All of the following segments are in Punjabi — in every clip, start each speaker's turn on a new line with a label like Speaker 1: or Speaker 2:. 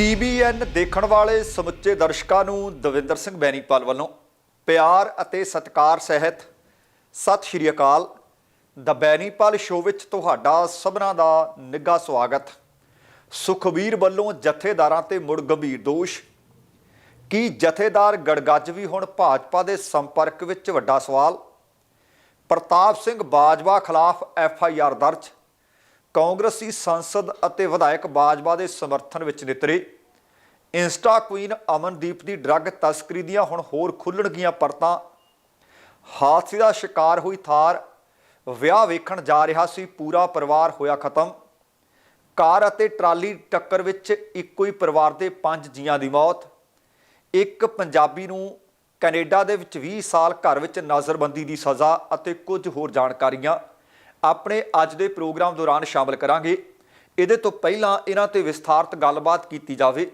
Speaker 1: ਟੀਬੀਐਨ ਦੇਖਣ ਵਾਲੇ ਸਮੁੱਚੇ ਦਰਸ਼ਕਾਂ ਨੂੰ ਦਵਿੰਦਰ ਸਿੰਘ ਬੈਣੀਪਾਲ ਵੱਲੋਂ ਪਿਆਰ ਅਤੇ ਸਤਿਕਾਰ ਸਹਿਤ ਸਤਿ ਸ਼੍ਰੀ ਅਕਾਲ। ਦ ਬੈਣੀਪਾਲ ਸ਼ੋਅ ਵਿੱਚ ਤੁਹਾਡਾ ਸਭਨਾਂ ਦਾ ਨਿੱਘਾ ਸਵਾਗਤ। ਸੁਖਬੀਰ ਵੱਲੋਂ ਜਥੇਦਾਰਾਂ ਤੇ ਮੁੜ ਗੰਭੀਰ ਦੋਸ਼। ਕੀ ਜਥੇਦਾਰ ਗੜਗੱਜ ਵੀ ਹੁਣ ਭਾਜਪਾ ਦੇ ਸੰਪਰਕ ਵਿੱਚ? ਵੱਡਾ ਸਵਾਲ। ਪ੍ਰਤਾਪ ਸਿੰਘ ਬਾਜਵਾ ਖਿਲਾਫ ਐਫ ਆਈ ਆਰ ਦਰਜ। ਕਾਂਗਰਸੀ ਸੰਸਦ ਅਤੇ ਵਿਧਾਇਕ ਬਾਜਵਾ ਦੇ ਸਮਰਥਨ ਵਿੱਚ ਨਿਤਰੇ। ਇੰਸਟਾ ਕੁਈਨ ਅਮਨਦੀਪ ਦੀ ਡਰੱਗ ਤਸਕਰੀ ਦੀਆਂ ਹੁਣ ਹੋਰ ਖੁੱਲਣਗੀਆਂ ਪਰਤਾਂ। ਹਾਦਸੇ ਦਾ ਸ਼ਿਕਾਰ ਹੋਈ ਥਾਰ। ਵਿਆਹ ਵੇਖਣ ਜਾ ਰਿਹਾ ਸੀ, ਪੂਰਾ ਪਰਿਵਾਰ ਹੋਇਆ ਖਤਮ। ਕਾਰ ਅਤੇ ਟਰਾਲੀ ਟੱਕਰ ਵਿੱਚ ਇੱਕੋ ਹੀ ਪਰਿਵਾਰ ਦੇ ਪੰਜ ਜੀਆਂ ਦੀ ਮੌਤ। ਇੱਕ ਪੰਜਾਬੀ ਨੂੰ ਕੈਨੇਡਾ ਦੇ ਵਿੱਚ 20 ਸਾਲ ਘਰ ਵਿੱਚ ਨਜ਼ਰਬੰਦੀ ਦੀ ਸਜ਼ਾ ਅਤੇ ਕੁਝ ਹੋਰ ਜਾਣਕਾਰੀਆਂ। ਆਪਣੇ ਅੱਜ ਦੇ ਪ੍ਰੋਗਰਾਮ ਦੌਰਾਨ ਸ਼ਾਮਲ ਕਰਾਂਗੇ। ਇਹਦੇ ਤੋਂ ਪਹਿਲਾਂ ਇਹਨਾਂ ਤੇ ਵਿਸਥਾਰਤ ਗੱਲਬਾਤ ਕੀਤੀ ਜਾਵੇ।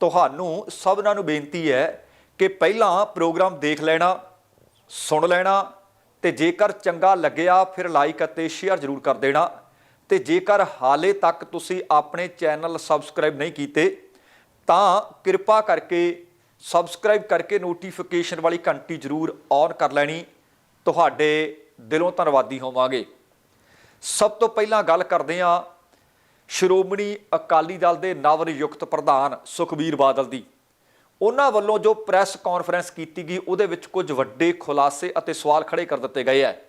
Speaker 1: ਤੁਹਾਨੂੰ ਸਭਨਾਂ ਨੂੰ ਬੇਨਤੀ ਹੈ ਕਿ ਪਹਿਲਾਂ ਪ੍ਰੋਗਰਾਮ ਦੇਖ ਲੈਣਾ, ਸੁਣ ਲੈਣਾ ਤੇ ਜੇਕਰ ਚੰਗਾ ਲੱਗਿਆ ਫਿਰ ਲਾਈਕ ਅਤੇ ਸ਼ੇਅਰ ਜ਼ਰੂਰ ਕਰ ਦੇਣਾ। ਤੇ ਜੇਕਰ ਹਾਲੇ ਤੱਕ ਤੁਸੀਂ ਆਪਣੇ ਚੈਨਲ ਸਬਸਕ੍ਰਾਈਬ ਨਹੀਂ ਕੀਤੇ, ਤਾਂ ਕਿਰਪਾ ਕਰਕੇ ਸਬਸਕ੍ਰਾਈਬ ਕਰਕੇ ਨੋਟੀਫਿਕੇਸ਼ਨ ਵਾਲੀ ਘੰਟੀ ਜ਼ਰੂਰ ਔਨ ਕਰ ਲੈਣੀ। ਤੁਹਾਡੇ ਦਿਲੋਂ ਧੰਨਵਾਦੀ ਹੋਵਾਂਗੇ। ਸਭ ਤੋਂ ਪਹਿਲਾਂ ਗੱਲ ਕਰਦੇ ਹਾਂ ਸ਼੍ਰੋਮਣੀ ਅਕਾਲੀ ਦਲ ਦੇ ਨਵ ਨਿਯੁਕਤ ਪ੍ਰਧਾਨ ਸੁਖਬੀਰ ਬਾਦਲ ਦੀ। ਉਹਨਾਂ ਵੱਲੋਂ ਜੋ ਪ੍ਰੈਸ ਕਾਨਫਰੰਸ ਕੀਤੀ ਗਈ, ਉਹਦੇ ਵਿੱਚ ਕੁਝ ਵੱਡੇ ਖੁਲਾਸੇ ਅਤੇ ਸਵਾਲ ਖੜੇ ਕਰ ਦਿੱਤੇ ਗਏ ਹੈ।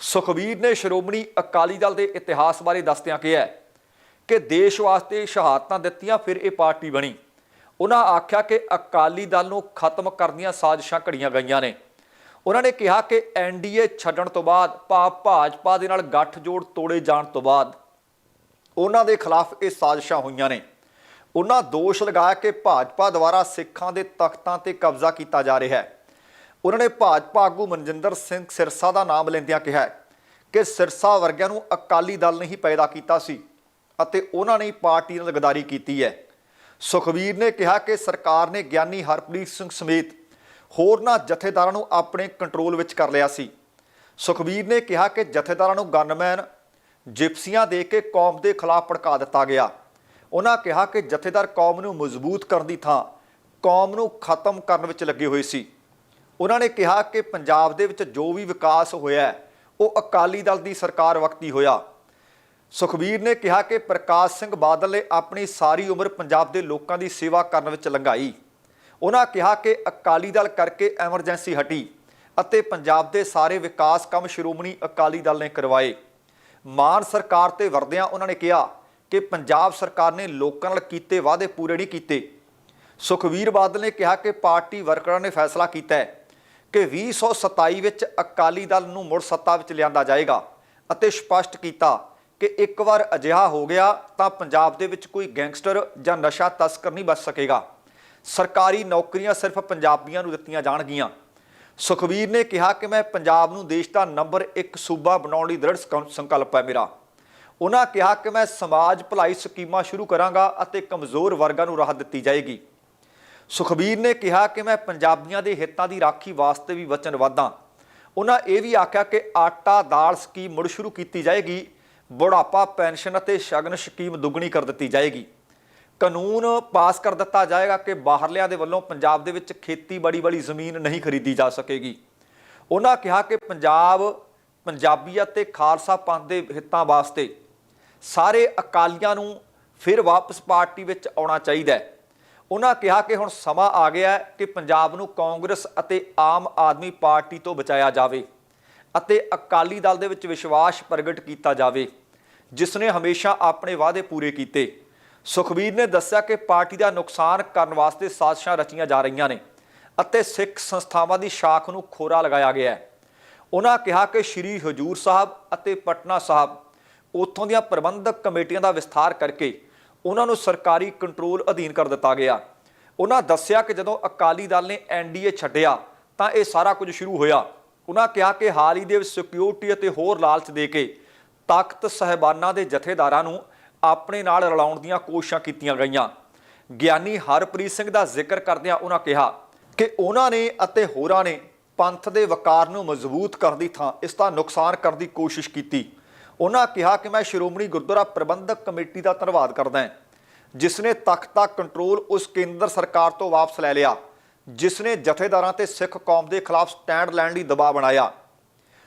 Speaker 1: ਸੁਖਬੀਰ ਨੇ ਸ਼੍ਰੋਮਣੀ ਅਕਾਲੀ ਦਲ ਦੇ ਇਤਿਹਾਸ ਬਾਰੇ ਦੱਸਦਿਆਂ ਕਿਹਾ ਕਿ ਦੇਸ਼ ਵਾਸਤੇ ਸ਼ਹਾਦਤਾਂ ਦਿੱਤੀਆਂ, ਫਿਰ ਇਹ ਪਾਰਟੀ ਬਣੀ। ਉਹਨਾਂ ਆਖਿਆ ਕਿ ਅਕਾਲੀ ਦਲ ਨੂੰ ਖਤਮ ਕਰਨ ਦੀਆਂ ਸਾਜ਼ਿਸ਼ਾਂ ਘੜੀਆਂ ਗਈਆਂ ਨੇ। ਉਹਨਾਂ ਨੇ ਕਿਹਾ ਕਿ ਐਨਡੀਏ ਛੱਡਣ ਤੋਂ ਬਾਅਦ ਭਾਵ ਭਾਜਪਾ ਦੇ ਨਾਲ ਗੱਠਜੋੜ ਤੋੜੇ ਜਾਣ ਤੋਂ ਬਾਅਦ ਉਹਨਾਂ ਦੇ ਖਿਲਾਫ ਇਹ ਸਾਜ਼ਿਸ਼ਾਂ ਹੋਈਆਂ ਨੇ। ਉਹਨਾਂ ਦੋਸ਼ ਲਗਾਇਆ ਕਿ ਭਾਜਪਾ ਦੁਆਰਾ ਸਿੱਖਾਂ ਦੇ ਤਖਤਾਂ ਤੇ ਕਬਜ਼ਾ ਕੀਤਾ ਜਾ ਰਿਹਾ ਹੈ। ਉਹਨਾਂ ਨੇ ਭਾਜਪਾ ਆਗੂ ਮਨਜਿੰਦਰ ਸਿੰਘ ਸਿਰਸਾ ਦਾ ਨਾਮ ਲੈਂਦਿਆਂ ਕਿਹਾ ਕਿ ਸਿਰਸਾ ਵਰਗਿਆਂ ਨੂੰ ਅਕਾਲੀ ਦਲ ਨੇ ਹੀ ਪੈਦਾ ਕੀਤਾ ਸੀ ਅਤੇ ਉਹਨਾਂ ਨੇ ਪਾਰਟੀ ਨਾਲ ਗਦਾਰੀ ਕੀਤੀ ਹੈ। ਸੁਖਬੀਰ ਨੇ ਕਿਹਾ ਕਿ ਸਰਕਾਰ ਨੇ ਗਿਆਨੀ ਹਰਪ੍ਰੀਤ ਸਿੰਘ ਸਮੇਤ ਹੋਰਨਾਂ ਜਥੇਦਾਰਾਂ ਨੂੰ ਆਪਣੇ ਕੰਟਰੋਲ ਵਿੱਚ ਕਰ ਲਿਆ ਸੀ। ਸੁਖਬੀਰ ਨੇ ਕਿਹਾ ਕਿ ਜਥੇਦਾਰਾਂ ਨੂੰ ਗਨਮੈਨ ਜਿਪਸੀਆਂ ਦੇ ਕੇ ਕੌਮ ਦੇ ਖਿਲਾਫ ਭੜਕਾ ਦਿੱਤਾ ਗਿਆ। ਉਹਨਾਂ ਕਿਹਾ ਕਿ ਜਥੇਦਾਰ ਕੌਮ ਨੂੰ ਮਜ਼ਬੂਤ ਕਰਨ ਦੀ ਥਾਂ ਕੌਮ ਨੂੰ ਖਤਮ ਕਰਨ ਵਿੱਚ ਲੱਗੇ ਹੋਏ ਸੀ। ਉਹਨਾਂ ਨੇ ਕਿਹਾ ਕਿ ਪੰਜਾਬ ਦੇ ਵਿੱਚ ਜੋ ਵੀ ਵਿਕਾਸ ਹੋਇਆ ਉਹ ਅਕਾਲੀ ਦਲ ਦੀ ਸਰਕਾਰ ਵਕਤੀ ਹੋਇਆ। ਸੁਖਬੀਰ ਨੇ ਕਿਹਾ ਕਿ ਪ੍ਰਕਾਸ਼ ਸਿੰਘ ਬਾਦਲ ਨੇ ਆਪਣੀ ਸਾਰੀ ਉਮਰ ਪੰਜਾਬ ਦੇ ਲੋਕਾਂ ਦੀ ਸੇਵਾ ਕਰਨ ਵਿੱਚ ਲੰਘਾਈ। ਉਹਨਾਂ ਕਿਹਾ ਕਿ ਅਕਾਲੀ ਦਲ ਕਰਕੇ ਐਮਰਜੈਂਸੀ ਹਟੀ ਅਤੇ ਪੰਜਾਬ ਦੇ ਸਾਰੇ ਵਿਕਾਸ ਕੰਮ ਸ਼੍ਰੋਮਣੀ ਅਕਾਲੀ ਦਲ ਨੇ ਕਰਵਾਏ। ਮਾਨ ਸਰਕਾਰ ਤੇ ਵਰਦਿਆਂ ਉਹਨਾਂ ਨੇ ਕਿਹਾ ਕਿ ਪੰਜਾਬ ਸਰਕਾਰ ਨੇ ਲੋਕਾਂ ਨਾਲ ਕੀਤੇ ਵਾਅਦੇ ਪੂਰੇ ਨਹੀਂ ਕੀਤੇ। ਸੁਖਵੀਰ ਬਾਦਲ ਨੇ ਕਿਹਾ ਕਿ ਪਾਰਟੀ ਵਰਕਰਾਂ ਨੇ ਫੈਸਲਾ ਕੀਤਾ ਹੈ ਕਿ 2027 ਵਿੱਚ ਅਕਾਲੀ ਦਲ ਨੂੰ ਮੁੜ ਸੱਤਾ ਵਿੱਚ ਲਿਆਂਦਾ ਜਾਏਗਾ ਅਤੇ ਸਪਸ਼ਟ ਕੀਤਾ ਕਿ ਇੱਕ ਵਾਰ ਅਜਿਹਾ ਹੋ ਗਿਆ ਤਾਂ ਪੰਜਾਬ ਦੇ ਵਿੱਚ ਕੋਈ ਗੈਂਗਸਟਰ ਜਾਂ ਨਸ਼ਾ ਤਸਕਰ ਨਹੀਂ ਬਚ ਸਕੇਗਾ। ਸਰਕਾਰੀ ਨੌਕਰੀਆਂ ਸਿਰਫ ਪੰਜਾਬੀਆਂ ਨੂੰ ਦਿੱਤੀਆਂ ਜਾਣਗੀਆਂ। ਸੁਖਬੀਰ ਨੇ ਕਿਹਾ ਕਿ ਮੈਂ ਪੰਜਾਬ ਨੂੰ ਦੇਸ਼ ਦਾ ਨੰਬਰ 1 ਸੂਬਾ ਬਣਾਉਣ ਲਈ ਦ੍ਰਿੜ ਸੰਕ- ਸੰਕਲਪ ਹੈ ਮੇਰਾ। ਉਹਨਾਂ ਕਿਹਾ ਕਿ ਮੈਂ ਸਮਾਜ ਭਲਾਈ ਸਕੀਮਾਂ ਸ਼ੁਰੂ ਕਰਾਂਗਾ ਅਤੇ ਕਮਜ਼ੋਰ ਵਰਗਾਂ ਨੂੰ ਰਾਹਤ ਦਿੱਤੀ ਜਾਏਗੀ। ਸੁਖਬੀਰ ਨੇ ਕਿਹਾ ਕਿ ਮੈਂ ਪੰਜਾਬੀਆਂ ਦੇ ਹਿੱਤਾਂ ਦੀ ਰਾਖੀ ਵਾਸਤੇ ਵੀ ਵਚਨਬੱਧ ਹਾਂ। ਉਹਨਾਂ ਇਹ ਵੀ ਆਖਿਆ ਕਿ ਆਟਾ ਦਾਲ ਸਕੀਮ ਮੁੜ ਸ਼ੁਰੂ ਕੀਤੀ ਜਾਏਗੀ। ਬੁਢਾਪਾ ਪੈਨਸ਼ਨ ਅਤੇ ਸ਼ਗਨ ਸਕੀਮ ਦੁੱਗਣੀ ਕਰ ਦਿੱਤੀ ਜਾਏਗੀ। ਕਾਨੂੰਨ ਪਾਸ ਕਰ ਦਿੱਤਾ ਜਾਏਗਾ ਕਿ ਬਾਹਰਲਿਆਂ ਦੇ ਵੱਲੋਂ ਪੰਜਾਬ ਦੇ ਵਿੱਚ ਖੇਤੀਬਾੜੀ ਵਾਲੀ ਜ਼ਮੀਨ ਨਹੀਂ ਖਰੀਦੀ ਜਾ ਸਕੇਗੀ। ਉਹਨਾਂ ਕਿਹਾ ਕਿ ਪੰਜਾਬ ਪੰਜਾਬੀਅਤ ਤੇ ਖਾਲਸਾ ਪੰਥ ਦੇ ਹਿੱਤਾਂ ਵਾਸਤੇ ਸਾਰੇ ਅਕਾਲੀਆਂ ਨੂੰ ਫਿਰ ਵਾਪਸ ਪਾਰਟੀ ਵਿੱਚ ਆਉਣਾ ਚਾਹੀਦਾ ਹੈ। ਉਹਨਾਂ ਕਿਹਾ ਕਿ ਹੁਣ ਸਮਾਂ ਆ ਗਿਆ ਹੈ ਕਿ ਪੰਜਾਬ ਨੂੰ ਕਾਂਗਰਸ ਅਤੇ ਆਮ ਆਦਮੀ ਪਾਰਟੀ ਤੋਂ ਬਚਾਇਆ ਜਾਵੇ ਅਤੇ ਅਕਾਲੀ ਦਲ ਦੇ ਵਿੱਚ ਵਿਸ਼ਵਾਸ ਪ੍ਰਗਟ ਕੀਤਾ ਜਾਵੇ, ਜਿਸ ਨੇ ਹਮੇਸ਼ਾ ਆਪਣੇ ਵਾਅਦੇ ਪੂਰੇ ਕੀਤੇ। ਸੁਖਬੀਰ ਨੇ ਦੱਸਿਆ ਕਿ ਪਾਰਟੀ ਦਾ ਨੁਕਸਾਨ ਕਰਨ ਵਾਸਤੇ ਸਾਜ਼ਿਸ਼ਾਂ ਰਚੀਆਂ ਜਾ ਰਹੀਆਂ ਨੇ ਅਤੇ ਸਿੱਖ ਸੰਸਥਾਵਾਂ ਦੀ ਸ਼ਾਖ ਨੂੰ ਖੋਰਾ ਲਗਾਇਆ ਗਿਆ ਹੈ। ਉਹਨਾਂ ਕਿਹਾ ਕਿ ਸ਼੍ਰੀ ਹਜੂਰ ਸਾਹਿਬ ਅਤੇ ਪਟਨਾ ਸਾਹਿਬ ਉੱਥੋਂ ਦੀਆਂ ਪ੍ਰਬੰਧਕ ਕਮੇਟੀਆਂ ਦਾ ਵਿਸਥਾਰ ਕਰਕੇ ਉਹਨਾਂ ਨੂੰ ਸਰਕਾਰੀ ਕੰਟਰੋਲ ਅਧੀਨ ਕਰ ਦਿੱਤਾ ਗਿਆ। ਉਹਨਾਂ ਦੱਸਿਆ ਕਿ ਜਦੋਂ ਅਕਾਲੀ ਦਲ ਨੇ ਐਨਡੀਏ ਛੱਡਿਆ ਤਾਂ ਇਹ ਸਾਰਾ ਕੁਝ ਸ਼ੁਰੂ ਹੋਇਆ। ਉਹਨਾਂ ਕਿਹਾ ਕਿ ਹਾਲ ਹੀ ਦੇ ਵਿੱਚ ਸਿਕਿਉਰਿਟੀ ਅਤੇ ਹੋਰ ਲਾਲਚ ਦੇ ਕੇ ਤਾਕਤ ਸਹਿਬਾਨਾਂ ਦੇ ਜਥੇਦਾਰਾਂ ਨੂੰ ਆਪਣੇ ਨਾਲ ਰਲਾਉਣ ਦੀਆਂ ਕੋਸ਼ਿਸ਼ਾਂ ਕੀਤੀਆਂ ਗਈਆਂ। ਗਿਆਨੀ ਹਰਪ੍ਰੀਤ ਸਿੰਘ ਦਾ ਜ਼ਿਕਰ ਕਰਦਿਆਂ ਉਹਨਾਂ ਕਿਹਾ ਕਿ ਉਹਨਾਂ ਨੇ ਅਤੇ ਹੋਰਾਂ ਨੇ ਪੰਥ ਦੇ ਵਕਾਰ ਨੂੰ ਮਜ਼ਬੂਤ ਕਰਨ ਦੀ ਥਾਂ ਇਸ ਦਾ ਨੁਕਸਾਨ ਕਰਨ ਦੀ ਕੋਸ਼ਿਸ਼ ਕੀਤੀ। ਉਹਨਾਂ ਕਿਹਾ ਕਿ ਮੈਂ ਸ਼੍ਰੋਮਣੀ ਗੁਰਦੁਆਰਾ ਪ੍ਰਬੰਧਕ ਕਮੇਟੀ ਦਾ ਧੰਨਵਾਦ ਕਰਦਾ ਹਾਂ, ਜਿਸ ਨੇ ਤਖਤ ਕੰਟਰੋਲ ਉਸ ਕੇਂਦਰ ਸਰਕਾਰ ਤੋਂ ਵਾਪਸ ਲੈ ਲਿਆ, ਜਿਸ ਨੇ ਜਥੇਦਾਰਾਂ ਤੇ ਸਿੱਖ ਕੌਮ ਦੇ ਖਿਲਾਫ ਸਟੈਂਡ ਲੈਣ ਲਈ ਦਬਾਅ ਬਣਾਇਆ।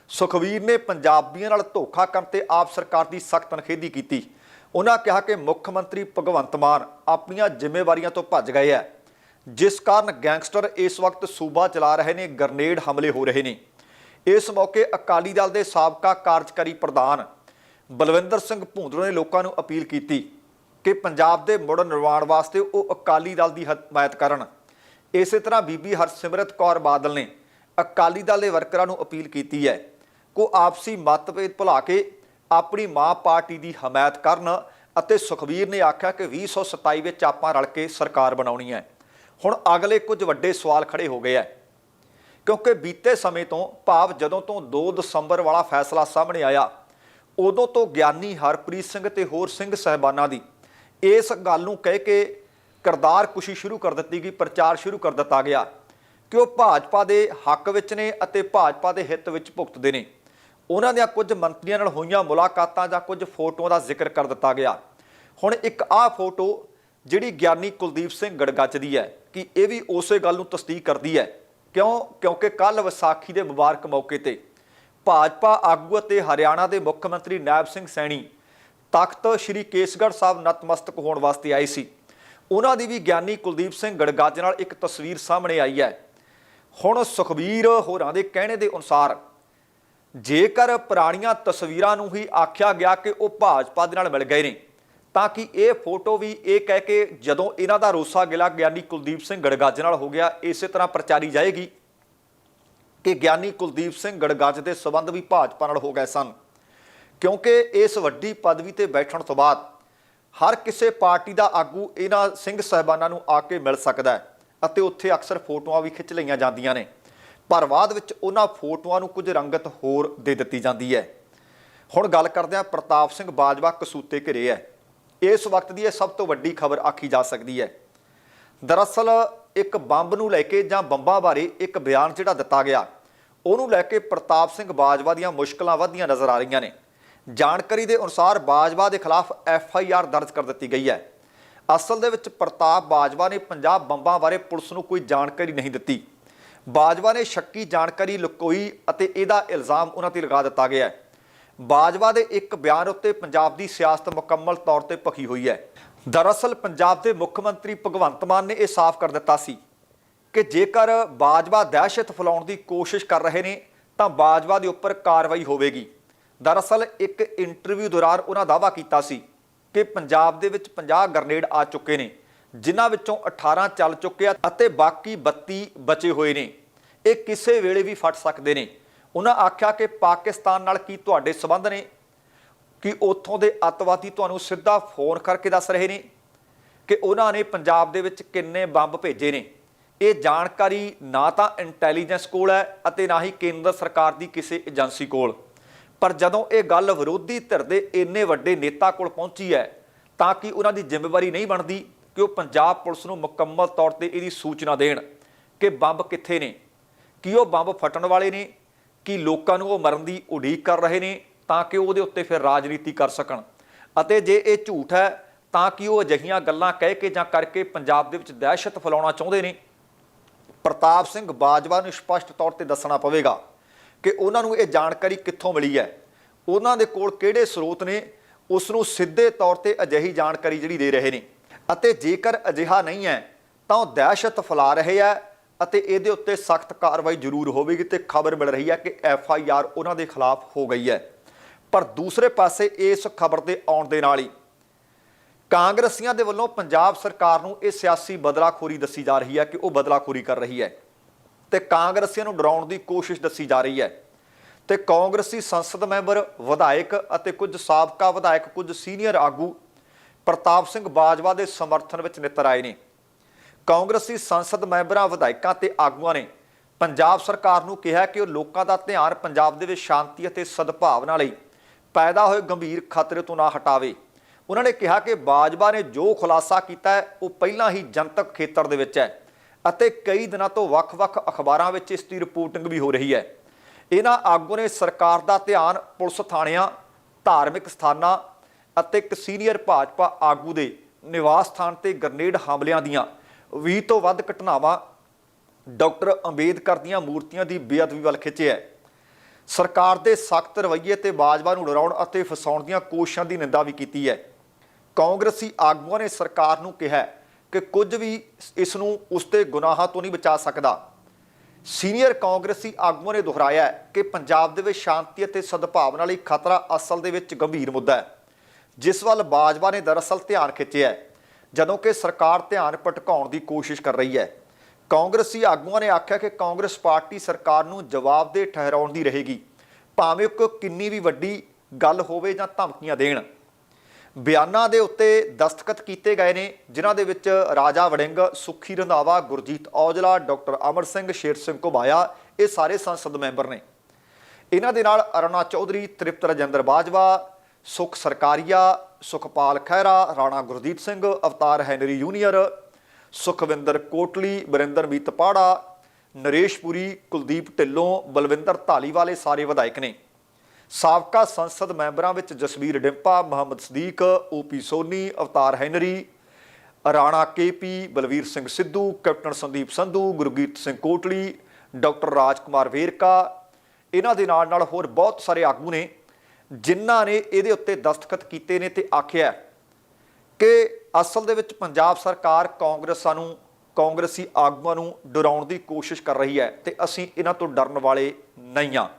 Speaker 1: ਸੁਖਵੀਰ ਨੇ ਪੰਜਾਬੀਆਂ ਨਾਲ ਧੋਖਾ ਕਰਨ ਤੇ ਆਪ ਸਰਕਾਰ ਦੀ ਸਖਤ ਨਖੇਦੀ ਕੀਤੀ। ਉਹਨਾਂ ਕਿਹਾ ਕਿ ਮੁੱਖ ਮੰਤਰੀ ਭਗਵੰਤ ਮਾਨ ਆਪਣੀਆਂ ਜ਼ਿੰਮੇਵਾਰੀਆਂ ਤੋਂ ਭੱਜ ਗਏ ਹੈ। ਜਿਸ ਕਾਰਨ ਗੈਂਗਸਟਰ ਇਸ ਵਕਤ ਸੂਬਾ ਚਲਾ ਰਹੇ ਨੇ, ਗਰਨੇਡ ਹਮਲੇ ਹੋ ਰਹੇ ਨੇ। ਇਸ ਮੌਕੇ ਅਕਾਲੀ ਦਲ ਦੇ ਸਾਬਕਾ ਕਾਰਜਕਾਰੀ ਪ੍ਰਧਾਨ ਬਲਵਿੰਦਰ ਸਿੰਘ ਭੂੰਦੜੋ ਨੇ ਲੋਕਾਂ ਨੂੰ ਅਪੀਲ ਕੀਤੀ ਕਿ ਪੰਜਾਬ ਦੇ ਮੁੜ ਨਿਰਮਾਣ ਵਾਸਤੇ ਉਹ ਅਕਾਲੀ ਦਲ ਦੀ ਹਮਾਇਤ ਕਰਨ। ਇਸੇ ਤਰ੍ਹਾਂ ਬੀਬੀ ਹਰਸਿਮਰਤ ਕੌਰ ਬਾਦਲ ਨੇ ਅਕਾਲੀ ਦਲ ਦੇ ਵਰਕਰਾਂ ਨੂੰ ਅਪੀਲ ਕੀਤੀ ਹੈ। ਕੋ ਆਪਸੀ ਮਤਭੇਦ ਭੁਲਾ ਕੇ ਆਪਣੀ ਮਾਂ ਪਾਰਟੀ ਦੀ ਹਮਾਇਤ ਕਰਨ ਅਤੇ ਸੁਖਵੀਰ ਨੇ ਆਖਿਆ ਕਿ 2027 ਵਿੱਚ ਆਪਾਂ ਰਲ ਕੇ ਸਰਕਾਰ ਬਣਾਉਣੀ ਹੈ। ਹੁਣ ਅਗਲੇ ਕੁਝ ਵੱਡੇ ਸਵਾਲ ਖੜੇ ਹੋ ਗਏ ਹੈ। ਕਿਉਂਕਿ ਬੀਤੇ ਸਮੇਂ ਤੋਂ ਭਾਵ ਜਦੋਂ ਤੋਂ 2 ਦਸੰਬਰ ਵਾਲਾ ਫੈਸਲਾ ਸਾਹਮਣੇ ਆਇਆ, ਉਦੋਂ ਤੋਂ ਗਿਆਨੀ ਹਰਪ੍ਰੀਤ ਸਿੰਘ ਤੇ ਹੋਰ ਸਿੰਘ ਸਹਿਬਾਨਾਂ ਦੀ ਇਸ ਗੱਲ ਨੂੰ ਕਹਿ ਕੇ ਕਰਤਾਰ ਕੁਸ਼ੀ ਸ਼ੁਰੂ ਕਰ ਦਿੱਤੀ ਗਈ, ਪ੍ਰਚਾਰ ਸ਼ੁਰੂ ਕਰ ਦਿੱਤਾ ਗਿਆ ਕਿ ਉਹ ਭਾਜਪਾ ਦੇ ਹੱਕ ਵਿੱਚ ਨੇ ਅਤੇ ਭਾਜਪਾ ਦੇ ਹਿੱਤ ਵਿੱਚ ਭੁਗਤਦੇ ਨੇ। ਉਹਨਾਂ ਦੀਆਂ ਕੁਝ ਮੰਤਰੀਆਂ ਨਾਲ ਹੋਈਆਂ ਮੁਲਾਕਾਤਾਂ ਜਾਂ ਕੁਝ ਫੋਟੋਆਂ ਦਾ ਜ਼ਿਕਰ ਕਰ ਦਿੱਤਾ ਗਿਆ। ਹੁਣ ਇੱਕ ਆਹ ਫੋਟੋ ਜਿਹੜੀ ਗਿਆਨੀ ਕੁਲਦੀਪ ਸਿੰਘ ਗੜਗੱਚ ਦੀ ਹੈ ਕਿ ਇਹ ਵੀ ਉਸੇ ਗੱਲ ਨੂੰ ਤਸਦੀਕ ਕਰਦੀ ਹੈ। ਕਿਉਂ? ਕਿਉਂਕਿ ਕੱਲ ਵਿਸਾਖੀ ਦੇ ਮੁਬਾਰਕ ਮੌਕੇ ਤੇ ਭਾਜਪਾ ਆਗੂ ਅਤੇ ਹਰਿਆਣਾ ਦੇ ਮੁੱਖ ਮੰਤਰੀ ਨਾਇਬ ਸਿੰਘ ਸੈਣੀ ਤਖਤ ਸ੍ਰੀ ਕੇਸਗੜ੍ਹ ਸਾਹਿਬ ਨਤਮਸਤਕ ਹੋਣ ਵਾਸਤੇ ਆਏ ਸੀ। ਉਹਨਾਂ ਦੀ ਵੀ ਗਿਆਨੀ ਕੁਲਦੀਪ ਸਿੰਘ ਗੜਗੱਜ ਨਾਲ ਇੱਕ ਤਸਵੀਰ ਸਾਹਮਣੇ ਆਈ ਹੈ। ਹੁਣ ਸੁਖਬੀਰ ਹੋਰਾਂ ਦੇ ਕਹਿਣੇ ਦੇ ਅਨੁਸਾਰ ਜੇਕਰ ਪੁਰਾਣੀਆਂ ਤਸਵੀਰਾਂ ਨੂੰ ਹੀ ਆਖਿਆ ਗਿਆ ਕਿ ਉਹ ਭਾਜਪਾ ਦੇ ਨਾਲ ਮਿਲ ਗਏ ਨੇ, ਤਾਂ ਕਿ ਇਹ ਫੋਟੋ ਵੀ ਇਹ ਕਹਿ ਕੇ ਜਦੋਂ ਇਹਨਾਂ ਦਾ ਰੋਸਾ ਗਿਲਾ ਗਿਆਨੀ ਕੁਲਦੀਪ ਸਿੰਘ ਗੜਗਾਜ ਨਾਲ ਹੋ ਗਿਆ, ਇਸੇ ਤਰ੍ਹਾਂ ਪ੍ਰਚਾਰੀ ਜਾਏਗੀ? ਕਿ ਗਿਆਨੀ ਕੁਲਦੀਪ ਸਿੰਘ ਗੜਗਾਜ ਦੇ ਸਬੰਧ ਵੀ ਭਾਜਪਾ ਨਾਲ ਹੋ ਗਏ ਸਨ? ਕਿਉਂਕਿ ਇਸ ਵੱਡੀ ਪਦਵੀ ਤੇ ਬੈਠਣ ਤੋਂ ਬਾਅਦ ਹਰ ਕਿਸੇ ਪਾਰਟੀ ਦਾ ਆਗੂ ਇਹਨਾਂ ਸਿੰਘ ਸਹਿਬਾਨਾਂ ਨੂੰ ਆ ਕੇ ਮਿਲ ਸਕਦਾ ਹੈ ਅਤੇ ਉੱਥੇ ਅਕਸਰ ਫੋਟੋਆਂ ਵੀ ਖਿੱਚ ਲਈਆਂ ਜਾਂਦੀਆਂ ਨੇ। ਪਰ ਬਾਅਦ ਵਿੱਚ ਉਹਨਾਂ ਫੋਟੋਆਂ ਨੂੰ ਕੁਝ ਰੰਗਤ ਹੋਰ ਦੇ ਦਿੱਤੀ ਜਾਂਦੀ ਹੈ। ਹੁਣ ਗੱਲ ਕਰਦੇ ਹਾਂ ਪ੍ਰਤਾਪ ਸਿੰਘ ਬਾਜਵਾ ਕਸੂਤੇ ਘਿਰੇ ਹੈ। ਇਸ ਵਕਤ ਦੀ ਇਹ ਸਭ ਤੋਂ ਵੱਡੀ ਖਬਰ ਆਖੀ ਜਾ ਸਕਦੀ ਹੈ। ਦਰਅਸਲ ਇੱਕ ਬੰਬ ਨੂੰ ਲੈ ਕੇ ਜਾਂ ਬੰਬਾਂ ਬਾਰੇ ਇੱਕ ਬਿਆਨ ਜਿਹੜਾ ਦਿੱਤਾ ਗਿਆ, ਉਹਨੂੰ ਲੈ ਕੇ ਪ੍ਰਤਾਪ ਸਿੰਘ ਬਾਜਵਾ ਦੀਆਂ ਮੁਸ਼ਕਲਾਂ ਵਧਦੀਆਂ ਨਜ਼ਰ ਆ ਰਹੀਆਂ ਨੇ। ਜਾਣਕਾਰੀ ਦੇ ਅਨੁਸਾਰ ਬਾਜਵਾ ਦੇ ਖਿਲਾਫ ਐਫ ਆਈ ਆਰ ਦਰਜ ਕਰ ਦਿੱਤੀ ਗਈ ਹੈ। ਅਸਲ ਦੇ ਵਿੱਚ ਪ੍ਰਤਾਪ ਬਾਜਵਾ ਨੇ ਪੰਜਾਬ ਬੰਬਾਂ ਬਾਰੇ ਪੁਲਿਸ ਨੂੰ ਕੋਈ ਜਾਣਕਾਰੀ ਨਹੀਂ ਦਿੱਤੀ। ਬਾਜਵਾ ਨੇ ਸ਼ੱਕੀ ਜਾਣਕਾਰੀ ਲੁਕੋਈ ਅਤੇ ਇਹਦਾ ਇਲਜ਼ਾਮ ਉਹਨਾਂ ਤੇ ਲਗਾ ਦਿੱਤਾ ਗਿਆ ਹੈ। ਬਾਜਵਾ ਦੇ ਇੱਕ ਬਿਆਨ ਉੱਤੇ ਪੰਜਾਬ ਦੀ ਸਿਆਸਤ ਮੁਕੰਮਲ ਤੌਰ ਤੇ ਭਖੀ ਹੋਈ ਹੈ। ਦਰਅਸਲ ਪੰਜਾਬ ਦੇ ਮੁੱਖ ਮੰਤਰੀ ਭਗਵੰਤ ਮਾਨ ਨੇ ਇਹ ਸਾਫ਼ ਕਰ ਦਿੱਤਾ ਸੀ ਕਿ ਜੇਕਰ ਬਾਜਵਾ ਦਹਿਸ਼ਤ ਫੈਲਾਉਣ ਦੀ ਕੋਸ਼ਿਸ਼ ਕਰ ਰਹੇ ਨੇ, ਤਾਂ ਬਾਜਵਾ ਦੇ ਉੱਪਰ ਕਾਰਵਾਈ ਹੋਵੇਗੀ। ਦਰਅਸਲ ਇੱਕ ਇੰਟਰਵਿਊ ਦੌਰਾਨ ਉਹਨਾਂ ਦਾਅਵਾ ਕੀਤਾ ਸੀ ਕਿ ਪੰਜਾਬ ਦੇ ਵਿੱਚ 50 ਗ੍ਰਨੇਡ ਆ ਚੁੱਕੇ ਨੇ। ਜਿਨ੍ਹਾਂ ਵਿੱਚੋਂ 18 ਚੱਲ ਚੁੱਕੇ ਆ ਅਤੇ ਬਾਕੀ 32 ਬਚੇ ਹੋਏ ਨੇ। ਇਹ ਕਿਸੇ ਵੇਲੇ ਵੀ ਫਟ ਸਕਦੇ ਨੇ। ਉਹਨਾਂ ਆਖਿਆ ਕਿ ਪਾਕਿਸਤਾਨ ਨਾਲ ਕੀ ਤੁਹਾਡੇ ਸਬੰਧ ਨੇ? ਕਿ ਉੱਥੋਂ ਦੇ ਅੱਤਵਾਦੀ ਤੁਹਾਨੂੰ ਸਿੱਧਾ ਫੋਨ ਕਰਕੇ ਦੱਸ ਰਹੇ ਨੇ ਕਿ ਉਹਨਾਂ ਨੇ ਪੰਜਾਬ ਦੇ ਵਿੱਚ ਕਿੰਨੇ ਬੰਬ ਭੇਜੇ ਨੇ। ਇਹ ਜਾਣਕਾਰੀ ਨਾ ਤਾਂ ਇੰਟੈਲੀਜੈਂਸ ਕੋਲ ਹੈ ਅਤੇ ਨਾ ਹੀ ਕੇਂਦਰ ਸਰਕਾਰ ਦੀ ਕਿਸੇ ਏਜੰਸੀ ਕੋਲ। ਪਰ ਜਦੋਂ ਇਹ ਗੱਲ ਵਿਰੋਧੀ ਧਿਰ ਦੇ ਇੰਨੇ ਵੱਡੇ ਨੇਤਾ ਕੋਲ ਪਹੁੰਚੀ ਹੈ, ਤਾਂ ਕਿ ਉਹਨਾਂ ਦੀ ਜ਼ਿੰਮੇਵਾਰੀ ਨਹੀਂ ਬਣਦੀ? ਕਿ ਉਹ ਪੰਜਾਬ ਪੁਲਿਸ ਨੂੰ ਮੁਕੰਮਲ ਤੌਰ ਤੇ ਇਹਦੀ ਸੂਚਨਾ ਦੇਣ ਕਿ ਬੰਬ ਕਿੱਥੇ ਨੇ, ਕੀ ਉਹ ਬੰਬ ਫਟਣ ਵਾਲੇ ਨੇ, ਕਿ ਲੋਕਾਂ ਨੂੰ ਉਹ ਮਰਨ ਦੀ ਉਡੀਕ ਕਰ ਰਹੇ ਨੇ ਤਾਂ ਕਿ ਉਹਦੇ ਉੱਤੇ ਫਿਰ ਰਾਜਨੀਤੀ ਕਰ ਸਕਣ। ਅਤੇ ਜੇ ਇਹ ਝੂਠ ਹੈ, ਤਾਂ ਕਿ ਉਹ ਅਜਿਹੀਆਂ ਗੱਲਾਂ ਕਹਿ ਕੇ ਜਾਂ ਕਰਕੇ ਪੰਜਾਬ ਦੇ ਵਿੱਚ ਦਹਿਸ਼ਤ ਫੈਲਾਉਣਾ ਚਾਹੁੰਦੇ ਨੇ? ਪ੍ਰਤਾਪ ਸਿੰਘ ਬਾਜਵਾ ਨੂੰ ਸਪਸ਼ਟ ਤੌਰ ਤੇ ਦੱਸਣਾ ਪਵੇਗਾ ਕਿ ਉਹਨਾਂ ਨੂੰ ਇਹ ਜਾਣਕਾਰੀ ਕਿੱਥੋਂ ਮਿਲੀ ਹੈ। ਉਹਨਾਂ ਦੇ ਕੋਲ ਕਿਹੜੇ ਸਰੋਤ ਨੇ, ਉਸ ਨੂੰ ਸਿੱਧੇ ਤੌਰ ਤੇ ਅਜਿਹੀ ਜਾਣਕਾਰੀ ਜਿਹੜੀ ਦੇ ਰਹੇ ਨੇ। ਅਤੇ ਜੇਕਰ ਅਜਿਹਾ ਨਹੀਂ ਹੈ, ਤਾਂ ਉਹ ਦਹਿਸ਼ਤ ਫੈਲਾ ਰਹੇ ਹੈ ਅਤੇ ਇਹਦੇ ਉੱਤੇ ਸਖਤ ਕਾਰਵਾਈ ਜ਼ਰੂਰ ਹੋਵੇਗੀ ਤੇ ਖਬਰ ਮਿਲ ਰਹੀ ਹੈ ਕਿ ਐਫ ਆਈ ਆਰ ਉਹਨਾਂ ਦੇ ਖਿਲਾਫ ਹੋ ਗਈ ਹੈ। ਪਰ ਦੂਸਰੇ ਪਾਸੇ ਇਸ ਖਬਰ ਦੇ ਆਉਣ ਦੇ ਨਾਲ ਹੀ ਕਾਂਗਰਸੀਆਂ ਦੇ ਵੱਲੋਂ ਪੰਜਾਬ ਸਰਕਾਰ ਨੂੰ ਇਹ ਸਿਆਸੀ ਬਦਲਾਖੋਰੀ ਦੱਸੀ ਜਾ ਰਹੀ ਹੈ ਕਿ ਉਹ ਬਦਲਾਖੋਰੀ ਕਰ ਰਹੀ ਹੈ ਤੇ ਕਾਂਗਰਸੀਆਂ ਨੂੰ ਡਰਾਉਣ ਦੀ ਕੋਸ਼ਿਸ਼ ਦੱਸੀ ਜਾ ਰਹੀ ਹੈ ਤੇ ਕਾਂਗਰਸੀ ਸੰਸਦ ਮੈਂਬਰ ਵਿਧਾਇਕ ਅਤੇ ਕੁਝ ਸਾਬਕਾ ਵਿਧਾਇਕ, ਕੁਝ ਸੀਨੀਅਰ ਆਗੂ ਪ੍ਰਤਾਪ ਸਿੰਘ ਬਾਜਵਾ ਦੇ ਸਮਰਥਨ ਵਿੱਚ ਨਿੱਤਰ ਆਏ ਨੇ। ਕਾਂਗਰਸੀ ਸੰਸਦ ਮੈਂਬਰਾਂ, ਵਿਧਾਇਕਾਂ ਤੇ ਆਗੂਆਂ ਨੇ ਪੰਜਾਬ ਸਰਕਾਰ ਨੂੰ ਕਿਹਾ ਕਿ ਉਹ ਲੋਕਾਂ ਦਾ ਧਿਆਨ ਪੰਜਾਬ ਦੇ ਵਿੱਚ ਸ਼ਾਂਤੀ ਅਤੇ ਸਦਭਾਵਨਾ ਲਈ ਪੈਦਾ ਹੋਏ ਗੰਭੀਰ ਖਤਰੇ ਤੋਂ ਨਾ ਹਟਾਵੇ। ਉਹਨਾਂ ਨੇ ਕਿਹਾ ਕਿ ਬਾਜਵਾ ਨੇ ਜੋ ਖੁਲਾਸਾ ਕੀਤਾ ਹੈ, ਉਹ ਪਹਿਲਾਂ ਹੀ ਜਨਤਕ ਖੇਤਰ ਦੇ ਵਿੱਚ ਹੈ ਅਤੇ ਕਈ ਦਿਨਾਂ ਤੋਂ ਵੱਖ-ਵੱਖ ਅਖਬਾਰਾਂ ਵਿੱਚ ਇਸ ਦੀ ਰਿਪੋਰਟਿੰਗ ਵੀ ਹੋ ਰਹੀ ਹੈ। ਇਹਨਾਂ ਆਗੂ ਨੇ ਸਰਕਾਰ ਦਾ ਧਿਆਨ ਪੁਲਿਸ ਥਾਣਿਆਂ, ਧਾਰਮਿਕ ਸਥਾਨਾਂ ਅਤੇ ਇੱਕ ਸੀਨੀਅਰ ਭਾਜਪਾ ਆਗੂ ਦੇ ਨਿਵਾਸ ਸਥਾਨ ਤੇ ਗ੍ਰਨੇਡ ਹਮਲਿਆਂ ਦੀਆਂ 20 ਤੋਂ ਵੱਧ ਘਟਨਾਵਾਂ ਡਾਕਟਰ ਅੰਬੇਦਕਰ ਦੀਆਂ ਮੂਰਤੀਆਂ ਦੀ ਬੇਅਦਬੀ ਵੱਲ ਖਿੱਚਿਆ ਹੈ। ਸਰਕਾਰ ਦੇ ਸਖਤ ਰਵੱਈਏ ਤੇ ਬਾਜਵਾ ਨੂੰ ਡਰਾਉਣ ਅਤੇ ਫਸਾਉਣ ਦੀਆਂ ਕੋਸ਼ਿਸ਼ਾਂ ਦੀ ਨਿੰਦਾ ਵੀ ਕੀਤੀ ਹੈ। ਕਾਂਗਰਸੀ ਆਗੂਆਂ ਨੇ ਸਰਕਾਰ ਨੂੰ ਕਿਹਾ ਕਿ ਕੁਝ ਵੀ ਇਸ ਨੂੰ ਉਸਦੇ ਗੁਨਾਹਾਂ ਤੋਂ ਨਹੀਂ ਬਚਾ ਸਕਦਾ। ਸੀਨੀਅਰ ਕਾਂਗਰਸੀ ਆਗੂਆਂ ਨੇ ਦੁਹਰਾਇਆ ਕਿ ਪੰਜਾਬ ਦੇ ਵਿੱਚ ਸ਼ਾਂਤੀ ਅਤੇ ਸਦਭਾਵਨਾ ਲਈ ਖਤਰਾ ਅਸਲ ਦੇ ਵਿੱਚ ਗੰਭੀਰ ਮੁੱਦਾ ਹੈ। ਜਿਸ ਵੱਲ ਬਾਜਵਾ ਨੇ ਦਰਅਸਲ ਧਿਆਨ ਖਿੱਚਿਆ ਜਦੋਂ ਕਿ ਸਰਕਾਰ ਧਿਆਨ ਭਟਕਾਉਣ ਦੀ ਕੋਸ਼ਿਸ਼ ਕਰ ਰਹੀ ਹੈ। ਕਾਂਗਰਸੀ ਆਗੂਆਂ ਨੇ ਆਖਿਆ ਕਿ ਕਾਂਗਰਸ ਪਾਰਟੀ ਸਰਕਾਰ ਨੂੰ ਜਵਾਬਦੇਹ ਠਹਿਰਾਉਣ ਦੀ ਰਹੇਗੀ, ਭਾਵੇਂ ਉਹ ਕਿੰਨੀ ਵੀ ਵੱਡੀ ਗੱਲ ਹੋਵੇ ਜਾਂ ਧਮਕੀਆਂ ਦੇਣ। ਬਿਆਨਾਂ ਦੇ ਉੱਤੇ ਦਸਤਖਤ ਕੀਤੇ ਗਏ ਨੇ, ਜਿਨ੍ਹਾਂ ਦੇ ਵਿੱਚ ਰਾਜਾ ਵੜਿੰਗ, ਸੁਖੀ ਰੰਧਾਵਾ, ਗੁਰਜੀਤ ਔਜਲਾ, ਡਾਕਟਰ ਅਮਰ ਸਿੰਘ, ਸ਼ੇਰ ਸਿੰਘ ਘੁਬਾਇਆ, ਇਹ ਸਾਰੇ ਸੰਸਦ ਮੈਂਬਰ ਨੇ। ਇਹਨਾਂ ਦੇ ਨਾਲ ਅਰੁਣਾ ਚੌਧਰੀ, ਤ੍ਰਿਪਤ ਰਜਿੰਦਰ ਬਾਜਵਾ ਸੁਖ ਸਰਕਾਰੀਆ, ਸੁਖਪਾਲ ਖਹਿਰਾ, ਰਾਣਾ ਗੁਰਦੀਪ ਸਿੰਘ, ਅਵਤਾਰ ਹੈਨਰੀ ਜੂਨੀਅਰ, ਸੁਖਵਿੰਦਰ ਕੋਟਲੀ ਬਰਿੰਦਰ ਮੀਤ ਪਾੜਾ ਨਰੇਸ਼ਪੁਰੀ ਕੁਲਦੀਪ ਢਿੱਲੋਂ, ਬਲਵਿੰਦਰ ਧਾਲੀ ਵਾਲੇ ਸਾਰੇ ਵਿਧਾਇਕ ਨੇ। ਸਾਬਕਾ ਸੰਸਦ ਮੈਂਬਰਾਂ ਵਿੱਚ Jasbir Dimpa, Muhammad Sadiq OP Soni, Avtar Henry, Rana KP Balbir Singh Sidhu, captain Sandeep Sandhu, Gurjeet Singh Kotli, doctor Rajkumar Verka. ਇਹਨਾਂ ਦੇ ਨਾਲ ਨਾਲ ਹੋਰ ਬਹੁਤ ਸਾਰੇ ਆਗੂ ਨੇ। ਜਿਨ੍ਹਾਂ ਨੇ ਇਹਦੇ ਉੱਤੇ ਦਸਤਖਤ ਕੀਤੇ ਨੇ ਤੇ ਆਖਿਆ ਕਿ ਅਸਲ ਦੇ ਵਿੱਚ ਪੰਜਾਬ ਸਰਕਾਰ ਕਾਂਗਰਸਾਂ ਨੂੰ, ਕਾਂਗਰਸੀ ਆਗੂਆਂ ਨੂੰ ਡਰਾਉਣ ਦੀ ਕੋਸ਼ਿਸ਼ ਕਰ ਰਹੀ ਹੈ ਤੇ ਅਸੀਂ ਇਹਨਾਂ ਤੋਂ ਡਰਨ ਵਾਲੇ ਨਹੀਂ ਹਾਂ।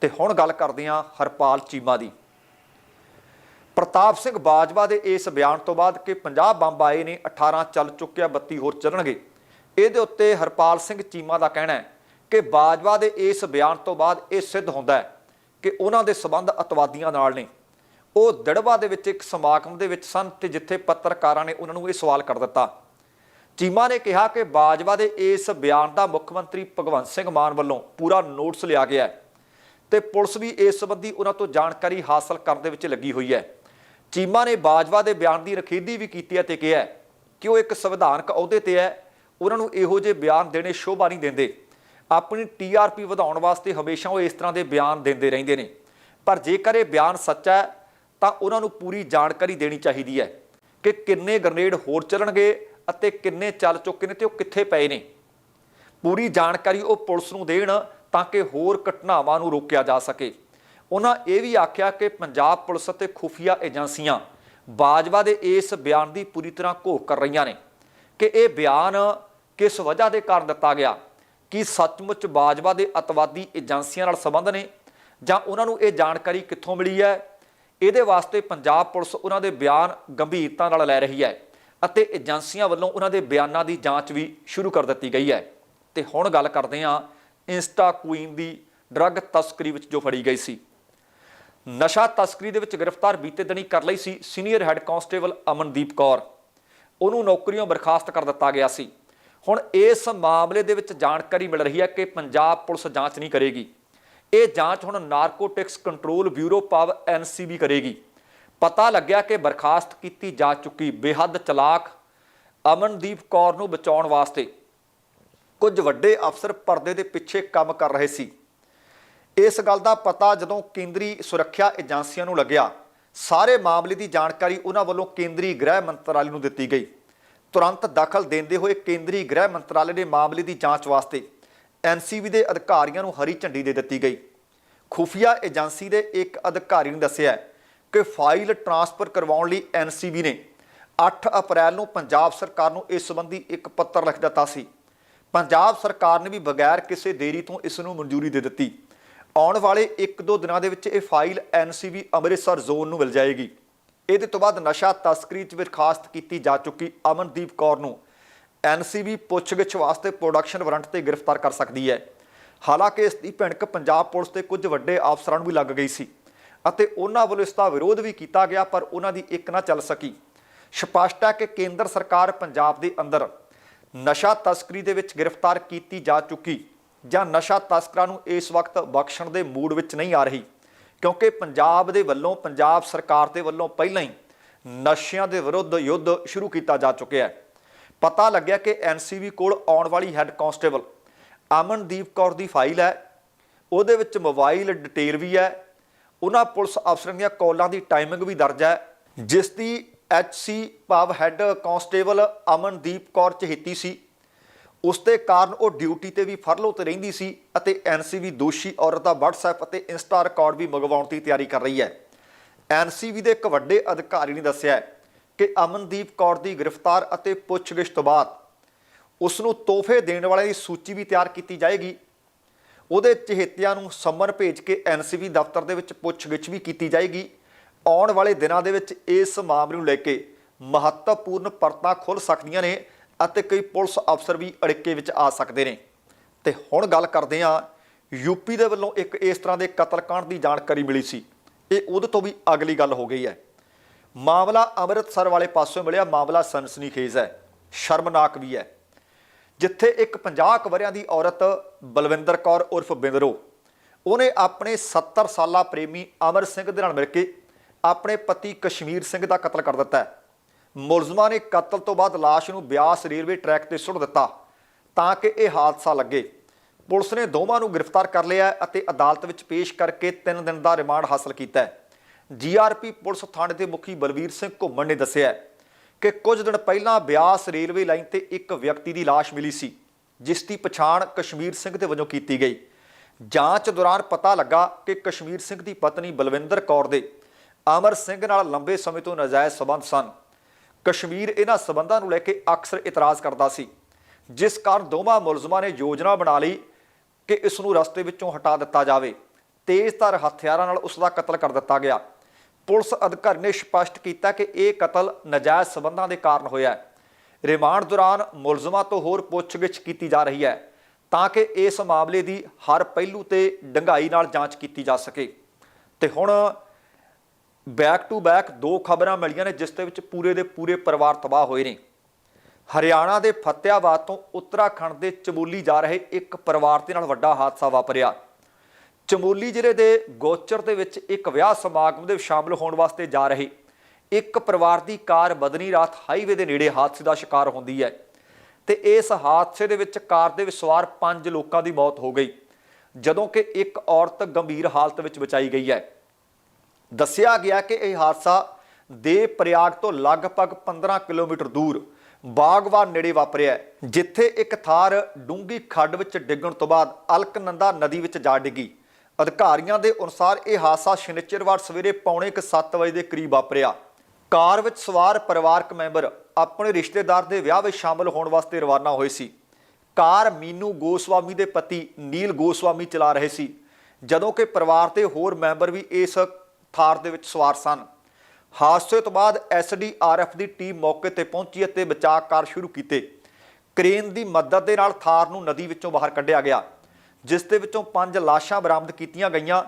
Speaker 1: ਤੇ ਹੁਣ ਗੱਲ ਕਰਦੇ ਹਾਂ ਹਰਪਾਲ ਚੀਮਾ ਦੀ। ਪ੍ਰਤਾਪ ਸਿੰਘ ਬਾਜਵਾ ਦੇ ਇਸ ਬਿਆਨ ਤੋਂ ਬਾਅਦ ਕਿ 50 ਬੰਬ ਆਏ ਨੇ 18 ਚੱਲ ਚੁੱਕਿਆ 32 ਹੋਰ ਚੱਲਣਗੇ। ਇਹਦੇ ਉੱਤੇ ਹਰਪਾਲ ਸਿੰਘ ਚੀਮਾ ਦਾ ਕਹਿਣਾ ਹੈ ਕਿ ਬਾਜਵਾ ਦੇ ਇਸ ਬਿਆਨ ਤੋਂ ਬਾਅਦ ਇਹ ਸਿੱਧ ਹੁੰਦਾ ਹੈ ਕਿ ਉਹਨਾਂ ਦੇ ਸਬੰਧ ਅਤਵਾਦੀਆਂ ਨਾਲ ਨੇ। ਉਹ ਦੜਵਾ ਦੇ ਵਿੱਚ ਇੱਕ ਸਮਾਗਮ ਦੇ ਵਿੱਚ ਸਨ ਤੇ ਜਿੱਥੇ ਪੱਤਰਕਾਰਾਂ ਨੇ ਉਹਨਾਂ ਨੂੰ ਇਹ ਸਵਾਲ ਕਰ ਦਿੱਤਾ। ਚੀਮਾ ਨੇ ਕਿਹਾ ਕਿ ਬਾਜਵਾ ਦੇ ਇਸ ਬਿਆਨ ਦਾ ਮੁੱਖ ਮੰਤਰੀ ਭਗਵੰਤ ਸਿੰਘ ਮਾਨ ਵੱਲੋਂ ਪੂਰਾ ਨੋਟਿਸ ਲਿਆ ਗਿਆ ਹੈ ਤੇ ਪੁਲਿਸ ਵੀ ਇਸ ਸੰਬੰਧੀ ਉਹਨਾਂ ਤੋਂ ਜਾਣਕਾਰੀ ਹਾਸਲ ਕਰਨ ਦੇ ਵਿੱਚ ਲੱਗੀ ਹੋਈ ਹੈ। ਚੀਮਾ ਨੇ ਬਾਜਵਾ ਦੇ ਬਿਆਨ ਦੀ ਰਖੀਦੀ ਵੀ ਕੀਤੀ ਹੈ ਤੇ ਕਿਹਾ ਕਿ ਉਹ ਇੱਕ ਸੰਵਿਧਾਨਕ ਅਹੁਦੇ ਤੇ ਹੈ। ਉਹਨਾਂ ਨੂੰ ਇਹੋ ਜਿਹੇ ਬਿਆਨ ਦੇਣੇ ਸ਼ੋਭਾ ਨਹੀਂ ਦਿੰਦੇ। ਆਪਣੀ ਟੀਆਰਪੀ ਵਧਾਉਣ ਵਾਸਤੇ ਹਮੇਸ਼ਾ ਉਹ ਇਸ ਤਰ੍ਹਾਂ ਦੇ ਬਿਆਨ ਦਿੰਦੇ ਰਹਿੰਦੇ ਨੇ। ਪਰ ਜੇਕਰ ਇਹ ਬਿਆਨ ਸੱਚਾ ਹੈ, ਤਾਂ ਉਹਨਾਂ ਨੂੰ ਪੂਰੀ ਜਾਣਕਾਰੀ ਦੇਣੀ ਚਾਹੀਦੀ ਹੈ ਕਿ ਕਿੰਨੇ ਗ੍ਰਨੇਡ ਹੋਰ ਚੱਲਣਗੇ ਅਤੇ ਕਿੰਨੇ ਚੱਲ ਚੁੱਕੇ ਨੇ ਤੇ ਉਹ ਕਿੱਥੇ ਪਏ ਨੇ। ਪੂਰੀ ਜਾਣਕਾਰੀ ਉਹ ਪੁਲਿਸ ਨੂੰ ਦੇਣ ਤਾਂ ਕਿ ਹੋਰ ਘਟਨਾਵਾਂ ਨੂੰ ਰੋਕਿਆ ਜਾ ਸਕੇ। ਉਹਨਾਂ ਇਹ ਵੀ ਆਖਿਆ ਕਿ ਪੰਜਾਬ ਪੁਲਿਸ ਅਤੇ ਖੁਫੀਆ ਏਜੰਸੀਆਂ ਬਾਜਵਾ ਦੇ ਇਸ ਬਿਆਨ ਦੀ ਪੂਰੀ ਤਰ੍ਹਾਂ ਘੋਖ ਕਰ ਰਹੀਆਂ ਨੇ ਕਿ ਇਹ ਬਿਆਨ ਕਿਸ ਵਜ੍ਹਾ ਦੇ ਕਾਰਨ ਦਿੱਤਾ ਗਿਆ। ਕੀ ਸੱਚਮੁੱਚ ਬਾਜਵਾ ਦੇ ਅਤਵਾਦੀ ਏਜੰਸੀਆਂ ਨਾਲ ਸੰਬੰਧ ਨੇ? ਜਾਂ ਉਹਨਾਂ ਨੂੰ ਇਹ ਜਾਣਕਾਰੀ ਕਿੱਥੋਂ ਮਿਲੀ ਹੈ? ਇਹਦੇ ਵਾਸਤੇ ਪੰਜਾਬ ਪੁਲਿਸ ਉਹਨਾਂ ਦੇ ਬਿਆਨ ਗੰਭੀਰਤਾ ਨਾਲ ਲੈ ਰਹੀ ਹੈ ਅਤੇ ਏਜੰਸੀਆਂ ਵੱਲੋਂ ਉਹਨਾਂ ਦੇ ਬਿਆਨਾਂ ਦੀ ਜਾਂਚ ਵੀ ਸ਼ੁਰੂ ਕਰ ਦਿੱਤੀ ਗਈ ਹੈ। ਤੇ ਹੁਣ ਗੱਲ ਕਰਦੇ ਹਾਂ ਇੰਸਟਾ ਕੁਈਨ ਦੀ ਡਰੱਗ ਤਸਕਰੀ ਵਿੱਚ ਜੋ ਫੜੀ ਗਈ ਸੀ। ਨਸ਼ਾ ਤਸਕਰੀ ਦੇ ਵਿੱਚ ਗ੍ਰਿਫਤਾਰ ਬੀਤੇ ਦਿਨੀ ਕਰ ਲਈ ਸੀ senior head constable Amandeep Kaur. ਉਹਨੂੰ ਨੌਕਰੀਆਂ ਬਰਖਾਸਤ ਕਰ ਦਿੱਤਾ ਗਿਆ ਸੀ। ਹੁਣ ਇਸ ਮਾਮਲੇ ਦੇ ਵਿੱਚ ਜਾਣਕਾਰੀ ਮਿਲ ਰਹੀ ਹੈ ਕਿ ਪੰਜਾਬ ਪੁਲਿਸ ਜਾਂਚ ਨਹੀਂ ਕਰੇਗੀ। ਇਹ ਜਾਂਚ ਹੁਣ ਨਾਰਕੋਟਿਕਸ ਕੰਟਰੋਲ ਬਿਊਰੋ ਪਾਵ ਐਨਸੀਬੀ ਕਰੇਗੀ। ਪਤਾ ਲੱਗਿਆ ਕਿ ਬਰਖਾਸਤ ਕੀਤੀ ਜਾ ਚੁੱਕੀ ਬੇਹੱਦ ਚਲਾਕ ਅਮਨਦੀਪ ਕੌਰ ਨੂੰ ਬਚਾਉਣ ਵਾਸਤੇ ਕੁਝ ਵੱਡੇ ਅਫਸਰ ਪਰਦੇ ਦੇ ਪਿੱਛੇ ਕੰਮ ਕਰ ਰਹੇ ਸੀ। ਇਸ ਗੱਲ ਦਾ ਪਤਾ ਜਦੋਂ ਕੇਂਦਰੀ ਸੁਰੱਖਿਆ ਏਜੰਸੀਆਂ ਨੂੰ ਲੱਗਿਆ, ਸਾਰੇ ਮਾਮਲੇ ਦੀ ਜਾਣਕਾਰੀ ਉਹਨਾਂ ਵੱਲੋਂ ਕੇਂਦਰੀ ਗ੍ਰਹਿ ਮੰਤਰਾਲੇ ਨੂੰ ਦਿੱਤੀ ਗਈ। ਤੁਰੰਤ ਦਖਲ ਦਿੰਦੇ ਹੋਏ ਕੇਂਦਰੀ ਗ੍ਰਹਿ ਮੰਤਰਾਲੇ ਦੇ ਮਾਮਲੇ ਦੀ ਜਾਂਚ ਵਾਸਤੇ ਐਨਸੀਬੀ ਦੇ ਅਧਿਕਾਰੀਆਂ ਨੂੰ ਹਰੀ ਝੰਡੀ ਦੇ ਦਿੱਤੀ ਗਈ। ਖੁਫੀਆ ਏਜੰਸੀ ਦੇ ਇੱਕ ਅਧਿਕਾਰੀ ਨੇ ਦੱਸਿਆ ਕਿ ਫਾਈਲ ਟਰਾਂਸਫਰ ਕਰਵਾਉਣ ਲਈ ਐਨਸੀਬੀ ਨੇ 8 ਅਪ੍ਰੈਲ ਨੂੰ ਪੰਜਾਬ ਸਰਕਾਰ ਨੂੰ ਇਸ ਸੰਬੰਧੀ ਇੱਕ ਪੱਤਰ ਲਿਖ ਦਿੱਤਾ ਸੀ। ਪੰਜਾਬ ਸਰਕਾਰ ਨੇ ਵੀ ਬਗੈਰ ਕਿਸੇ ਦੇਰੀ ਤੋਂ ਇਸ ਨੂੰ ਮਨਜ਼ੂਰੀ ਦੇ ਦਿੱਤੀ। ਆਉਣ ਵਾਲੇ 1-2 ਦਿਨਾਂ ਦੇ ਵਿੱਚ ਇਹ ਫਾਈਲ ਐਨਸੀਬੀ ਅੰਮ੍ਰਿਤਸਰ ਜ਼ੋਨ ਨੂੰ ਮਿਲ ਜਾਏਗੀ। ਇਹਦੇ ਤੋਂ ਬਾਅਦ ਨਸ਼ਾ ਤਸਕਰੀ 'ਚ ਵਿਰਖਾਸਤ ਕੀਤੀ ਜਾ ਚੁੱਕੀ ਅਮਨਦੀਪ ਕੌਰ ਨੂੰ। ਐਨਸੀਬੀ ਪੁੱਛਗਿੱਛ ਵਾਸਤੇ ਪ੍ਰੋਡਕਸ਼ਨ ਵਾਰੰਟ ਤੇ ਗ੍ਰਿਫਤਾਰ ਕਰ ਸਕਦੀ ਹੈ। ਹਾਲਾਂਕਿ ਇਸ ਦੀ ਭਿਣਕ ਪੰਜਾਬ ਪੁਲਿਸ ਤੇ ਕੁਝ ਵੱਡੇ ਅਫਸਰਾਂ ਨੂੰ ਵੀ ਲੱਗ ਗਈ ਸੀ ਅਤੇ ਉਹਨਾਂ ਵੱਲੋਂ ਇਸ ਦਾ ਵਿਰੋਧ ਵੀ ਕੀਤਾ ਗਿਆ, ਪਰ ਉਹਨਾਂ ਦੀ ਇੱਕ ਨਾ ਚੱਲ ਸਕੀ। ਸਪਸ਼ਟ ਹੈ ਕਿ ਕੇਂਦਰ ਸਰਕਾਰ ਪੰਜਾਬ ਦੇ ਅੰਦਰ ਨਸ਼ਾ ਤਸਕਰੀ ਦੇ ਵਿੱਚ ਗ੍ਰਿਫਤਾਰ ਕੀਤੀ ਜਾ ਚੁੱਕੀ ਜਾਂ ਨਸ਼ਾ ਤਸਕਰਾਂ ਨੂੰ ਇਸ ਵਕਤ ਬਖਸ਼ਣ ਦੇ ਮੂਡ ਵਿੱਚ ਨਹੀਂ ਆ ਰਹੀ। ਕਿਉਂਕਿ ਪੰਜਾਬ ਦੇ ਵੱਲੋਂ, ਪੰਜਾਬ ਸਰਕਾਰ ਦੇ ਵੱਲੋਂ ਪਹਿਲਾਂ ਹੀ ਨਸ਼ਿਆਂ ਦੇ ਵਿਰੁੱਧ ਯੁੱਧ ਸ਼ੁਰੂ ਕੀਤਾ ਜਾ ਚੁੱਕਿਆ ਹੈ। ਪਤਾ ਲੱਗਿਆ ਕਿ ਐਨਸੀਬੀ ਕੋਲ ਆਉਣ ਵਾਲੀ ਹੈੱਡ ਕਾਂਸਟੇਬਲ ਅਮਨਦੀਪ ਕੌਰ ਦੀ ਫਾਈਲ ਹੈ। ਉਹਦੇ ਵਿੱਚ ਮੋਬਾਈਲ ਡਿਟੇਲ ਵੀ ਹੈ। ਉਹਨਾਂ ਪੁਲਿਸ ਅਫਸਰਾਂ ਦੀਆਂ ਕਾਲਾਂ ਦੀ ਟਾਈਮਿੰਗ ਵੀ ਦਰਜ ਹੈ। ਜਿਸ ਦੀ ਐਚਸੀ ਭਾਵ ਹੈੱਡ ਕਾਂਸਟੇਬਲ ਅਮਨਦੀਪ ਕੌਰ ਚਹੇਤੀ ਸੀ। ਉਸ ਦੇ ਕਾਰਨ ਉਹ ਡਿਊਟੀ ਤੇ ਵੀ ਫਰਲੋ ਤੇ ਰਹਿੰਦੀ ਸੀ ਅਤੇ ਐਨਸੀਬੀ ਦੋਸ਼ੀ ਔਰਤ ਦਾ WhatsApp ਅਤੇ ਇੰਸਟਾ ਰਿਕਾਰਡ ਵੀ ਮੰਗਵਾਉਣ ਦੀ ਤਿਆਰੀ ਕਰ ਰਹੀ ਹੈ। ਐਨਸੀਬੀ ਦੇ ਇੱਕ ਵੱਡੇ ਅਧਿਕਾਰੀ ਨੇ ਦੱਸਿਆ ਕਿ ਅਮਨਦੀਪ ਕੌਰ ਦੀ ਗ੍ਰਿਫਤਾਰ ਅਤੇ ਪੁੱਛਗਿੱਛ ਤੋਂ ਬਾਅਦ ਉਸ ਨੂੰ ਤੋਹਫੇ ਦੇਣ ਵਾਲਿਆਂ ਦੀ ਸੂਚੀ ਵੀ ਤਿਆਰ ਕੀਤੀ ਜਾਏਗੀ। ਉਹਦੇ ਚਹੇਤਿਆਂ ਨੂੰ ਸਮਰ ਭੇਜ ਕੇ ਐਨਸੀਬੀ ਦਫ਼ਤਰ ਦੇ ਵਿੱਚ ਪੁੱਛਗਿੱਛ ਵੀ ਕੀਤੀ ਜਾਏਗੀ। ਆਉਣ ਵਾਲੇ ਦਿਨਾਂ ਦੇ ਵਿੱਚ ਇਸ ਮਾਮਲੇ ਨੂੰ ਲੈ ਕੇ ਮਹੱਤਵਪੂਰਨ ਪਰਤਾਂ ਖੁੱਲ ਸਕਦੀਆਂ ਨੇ ਅਤੇ ਕਈ ਪੁਲਿਸ ਅਫਸਰ ਵੀ ਅੜਿੱਕੇ ਵਿੱਚ ਆ ਸਕਦੇ ਨੇ। ਤੇ ਹੁਣ ਗੱਲ ਕਰਦੇ ਹਾਂ ਯੂਪੀ ਦੇ ਵੱਲੋਂ ਇੱਕ ਇਸ ਤਰ੍ਹਾਂ ਦੇ ਕਤਲकांड ਦੀ ਜਾਣਕਾਰੀ ਮਿਲੀ ਸੀ। ਇਹ ਉਹਦੇ ਤੋਂ ਵੀ ਅਗਲੀ ਗੱਲ ਹੋ ਗਈ ਹੈ। ਮਾਮਲਾ ਅੰਮ੍ਰਿਤਸਰ ਵਾਲੇ ਪਾਸੋਂ ਮਿਲਿਆ, ਮਾਮਲਾ ਸਨਸਨੀਖੇਜ਼ ਹੈ। ਸ਼ਰਮਨਾਕ ਵੀ ਹੈ। ਜਿੱਥੇ ਇੱਕ 50 ਕੁ ਵਰਿਆਂ ਦੀ ਔਰਤ ਬਲਵਿੰਦਰ ਕੌਰ ਉਰਫ ਬਿੰਦਰੋ, ਉਹਨੇ ਆਪਣੇ 70 ਸਾਲਾ ਪ੍ਰੇਮੀ ਅਮਰ ਸਿੰਘ ਦੇ ਨਾਲ ਮਿਲ ਕੇ ਆਪਣੇ ਪਤੀ ਕਸ਼ਮੀਰ ਸਿੰਘ ਦਾ ਕਤਲ ਕਰ ਦਿੱਤਾ ਹੈ। ਮੁਲਜ਼ਮਾਂ ਨੇ ਕਤਲ ਤੋਂ ਬਾਅਦ ਲਾਸ਼ ਨੂੰ ਬਿਆਸ ਰੇਲਵੇ ਟਰੈਕ ਤੇ ਸੁੱਟ ਦਿੱਤਾ ਤਾਂ ਕਿ ਇਹ ਹਾਦਸਾ ਲੱਗੇ। ਪੁਲਿਸ ਨੇ ਦੋਵਾਂ ਨੂੰ ਗ੍ਰਿਫਤਾਰ ਕਰ ਲਿਆ ਅਤੇ ਅਦਾਲਤ ਵਿੱਚ ਪੇਸ਼ ਕਰਕੇ 3 ਦਿਨ ਦਾ ਰਿਮਾਂਡ ਹਾਸਲ ਕੀਤਾ ਹੈ। ਜੀਆਰਪੀ ਪੁਲਿਸ ਥਾਣੇ ਦੇ ਮੁਖੀ ਬਲਵੀਰ ਸਿੰਘ ਘੁੰਮਣ ਨੇ ਦੱਸਿਆ ਕਿ ਕੁਝ ਦਿਨ ਪਹਿਲਾਂ ਬਿਆਸ ਰੇਲਵੇ ਲਾਈਨ ਤੇ ਇੱਕ ਵਿਅਕਤੀ ਦੀ ਲਾਸ਼ ਮਿਲੀ ਸੀ, ਜਿਸ ਦੀ ਪਛਾਣ ਕਸ਼ਮੀਰ ਸਿੰਘ ਦੇ ਵਜੋਂ ਕੀਤੀ ਗਈ। ਜਾਂਚ ਦੌਰਾਨ ਪਤਾ ਲੱਗਾ ਕਿ ਕਸ਼ਮੀਰ ਸਿੰਘ ਦੀ ਪਤਨੀ ਬਲਵਿੰਦਰ ਕੌਰ ਦੇ ਅਮਰ ਸਿੰਘ ਨਾਲ ਲੰਬੇ ਸਮੇਂ ਤੋਂ ਨਾਜਾਇਜ਼ ਸਬੰਧ ਸਨ। ਕਸ਼ਮੀਰ ਇਹਨਾਂ ਸਬੰਧਾਂ ਨੂੰ ਲੈ ਕੇ ਅਕਸਰ ਇਤਰਾਜ਼ ਕਰਦਾ ਸੀ, ਜਿਸ ਕਾਰਨ ਦੋਵਾਂ ਮੁਲਜ਼ਮਾਂ ਨੇ ਯੋਜਨਾ ਬਣਾ ਲਈ ਕਿ ਇਸ ਨੂੰ ਰਸਤੇ ਵਿੱਚੋਂ ਹਟਾ ਦਿੱਤਾ ਜਾਵੇ। ਤੇਜ਼ਧਾਰ ਹਥਿਆਰਾਂ ਨਾਲ ਉਸ ਦਾ ਕਤਲ ਕਰ ਦਿੱਤਾ ਗਿਆ। ਪੁਲਿਸ ਅਧਿਕਾਰੀ ਨੇ ਸਪਸ਼ਟ ਕੀਤਾ ਕਿ ਇਹ ਕਤਲ ਨਜਾਇਜ਼ ਸਬੰਧਾਂ ਦੇ ਕਾਰਨ ਹੋਇਆ ਹੈ। ਰਿਮਾਂਡ ਦੌਰਾਨ ਮੁਲਜ਼ਮਾਂ ਤੋਂ ਹੋਰ ਪੁੱਛਗਿੱਛ ਕੀਤੀ ਜਾ ਰਹੀ ਹੈ, ਤਾਂ ਕਿ ਇਸ ਮਾਮਲੇ ਦੀ ਹਰ ਪਹਿਲੂ ਤੇ ਡੰਗਾਈ ਨਾਲ ਜਾਂਚ ਕੀਤੀ ਜਾ ਸਕੇ। ਤੇ ਹੁਣ ਬੈਕ ਟੂ ਬੈਕ ਦੋ ਖਬਰਾਂ ਮਿਲੀਆਂ ਨੇ, ਜਿਸ ਦੇ ਵਿੱਚ ਪੂਰੇ ਦੇ ਪੂਰੇ ਪਰਿਵਾਰ ਤਬਾਹ ਹੋਏ ਨੇ। ਹਰਿਆਣਾ ਦੇ ਫਤਿਆਬਾਦ ਤੋਂ ਉੱਤਰਾਖੰਡ ਦੇ ਚਮੋਲੀ ਜਾ ਰਹੇ ਇੱਕ ਪਰਿਵਾਰ ਦੇ ਨਾਲ ਵੱਡਾ ਹਾਦਸਾ ਵਾਪਰਿਆ। ਚਮੋਲੀ ਜ਼ਿਲ੍ਹੇ ਦੇ ਗੋਚਰ ਦੇ ਵਿੱਚ ਇੱਕ ਵਿਆਹ ਸਮਾਗਮ ਦੇ ਸ਼ਾਮਲ ਹੋਣ ਵਾਸਤੇ ਜਾ ਰਹੇ ਇੱਕ ਪਰਿਵਾਰ ਦੀ ਕਾਰ ਬਦਨੀ ਰਾਤ ਹਾਈਵੇ ਦੇ ਨੇੜੇ ਹਾਦਸੇ ਦਾ ਸ਼ਿਕਾਰ ਹੁੰਦੀ ਹੈ ਤੇ ਇਸ ਹਾਦਸੇ ਦੇ ਵਿੱਚ ਕਾਰ ਦੇ ਵਿੱਚ ਸਵਾਰ 5 ਲੋਕਾਂ ਦੀ ਮੌਤ ਹੋ ਗਈ, ਜਦੋਂ ਕਿ ਇੱਕ ਔਰਤ ਗੰਭੀਰ ਹਾਲਤ ਵਿੱਚ ਬਚਾਈ ਗਈ ਹੈ। ਦੱਸਿਆ ਗਿਆ ਕਿ ਇਹ ਹਾਦਸਾ ਦੇ ਪ੍ਰਯਾਗ ਤੋਂ ਲਗਭਗ 15 ਕਿਲੋਮੀਟਰ ਦੂਰ ਬਾਗਵਾਨ ਨੇੜੇ ਵਾਪਰਿਆ ਜਿੱਥੇ ਇੱਕ ਥਾਰ ਡੂੰਗੀ ਖੱਡ ਵਿੱਚ ਡਿੱਗਣ ਤੋਂ ਬਾਅਦ ਅਲਕਨੰਦਾ ਨਦੀ ਵਿੱਚ ਜਾ ਡਿੱਗੀ। ਅਧਿਕਾਰੀਆਂ ਦੇ ਅਨੁਸਾਰ ਇਹ ਹਾਦਸਾ ਸ਼ਨੀਚਰਵਾਰ ਸਵੇਰੇ ਪੌਣੇ 7 ਵਜੇ ਦੇ ਕਰੀਬ ਵਾਪਰਿਆ। ਕਾਰ ਵਿੱਚ ਸਵਾਰ ਪਰਿਵਾਰਕ ਮੈਂਬਰ ਆਪਣੇ ਰਿਸ਼ਤੇਦਾਰ ਦੇ ਵਿਆਹ ਵਿੱਚ ਸ਼ਾਮਲ ਹੋਣ ਵਾਸਤੇ ਰਵਾਨਾ ਹੋਏ ਸੀ। ਕਾਰ ਮੀਨੂ ਗੋਸਵਾਮੀ ਦੇ ਪਤੀ ਨੀਲ ਗੋਸਵਾਮੀ ਚਲਾ ਰਹੇ ਸੀ। ਜਦੋਂ ਕਿ ਪਰਿਵਾਰ ਦੇ ਹੋਰ ਮੈਂਬਰ ਵੀ ਇਸ ਥਾਰ ਦੇ ਵਿੱਚ ਸਵਾਰ ਸਨ। ਹਾਦਸੇ ਤੋਂ ਬਾਅਦ ਐਸਡੀਆਰਐਫ ਦੀ ਟੀਮ ਮੌਕੇ ਤੇ ਪਹੁੰਚੀ ਅਤੇ ਬਚਾਅ ਕਾਰ ਸ਼ੁਰੂ ਕੀਤੇ। ਕ੍ਰੇਨ ਦੀ ਮਦਦ ਦੇ ਨਾਲ ਥਾਰ ਨੂੰ ਨਦੀ ਵਿੱਚੋਂ ਬਾਹਰ ਕੱਢਿਆ ਗਿਆ, ਜਿਸ ਦੇ ਵਿੱਚੋਂ ਪੰਜ ਲਾਸ਼ਾਂ ਬਰਾਮਦ ਕੀਤੀਆਂ ਗਈਆਂ।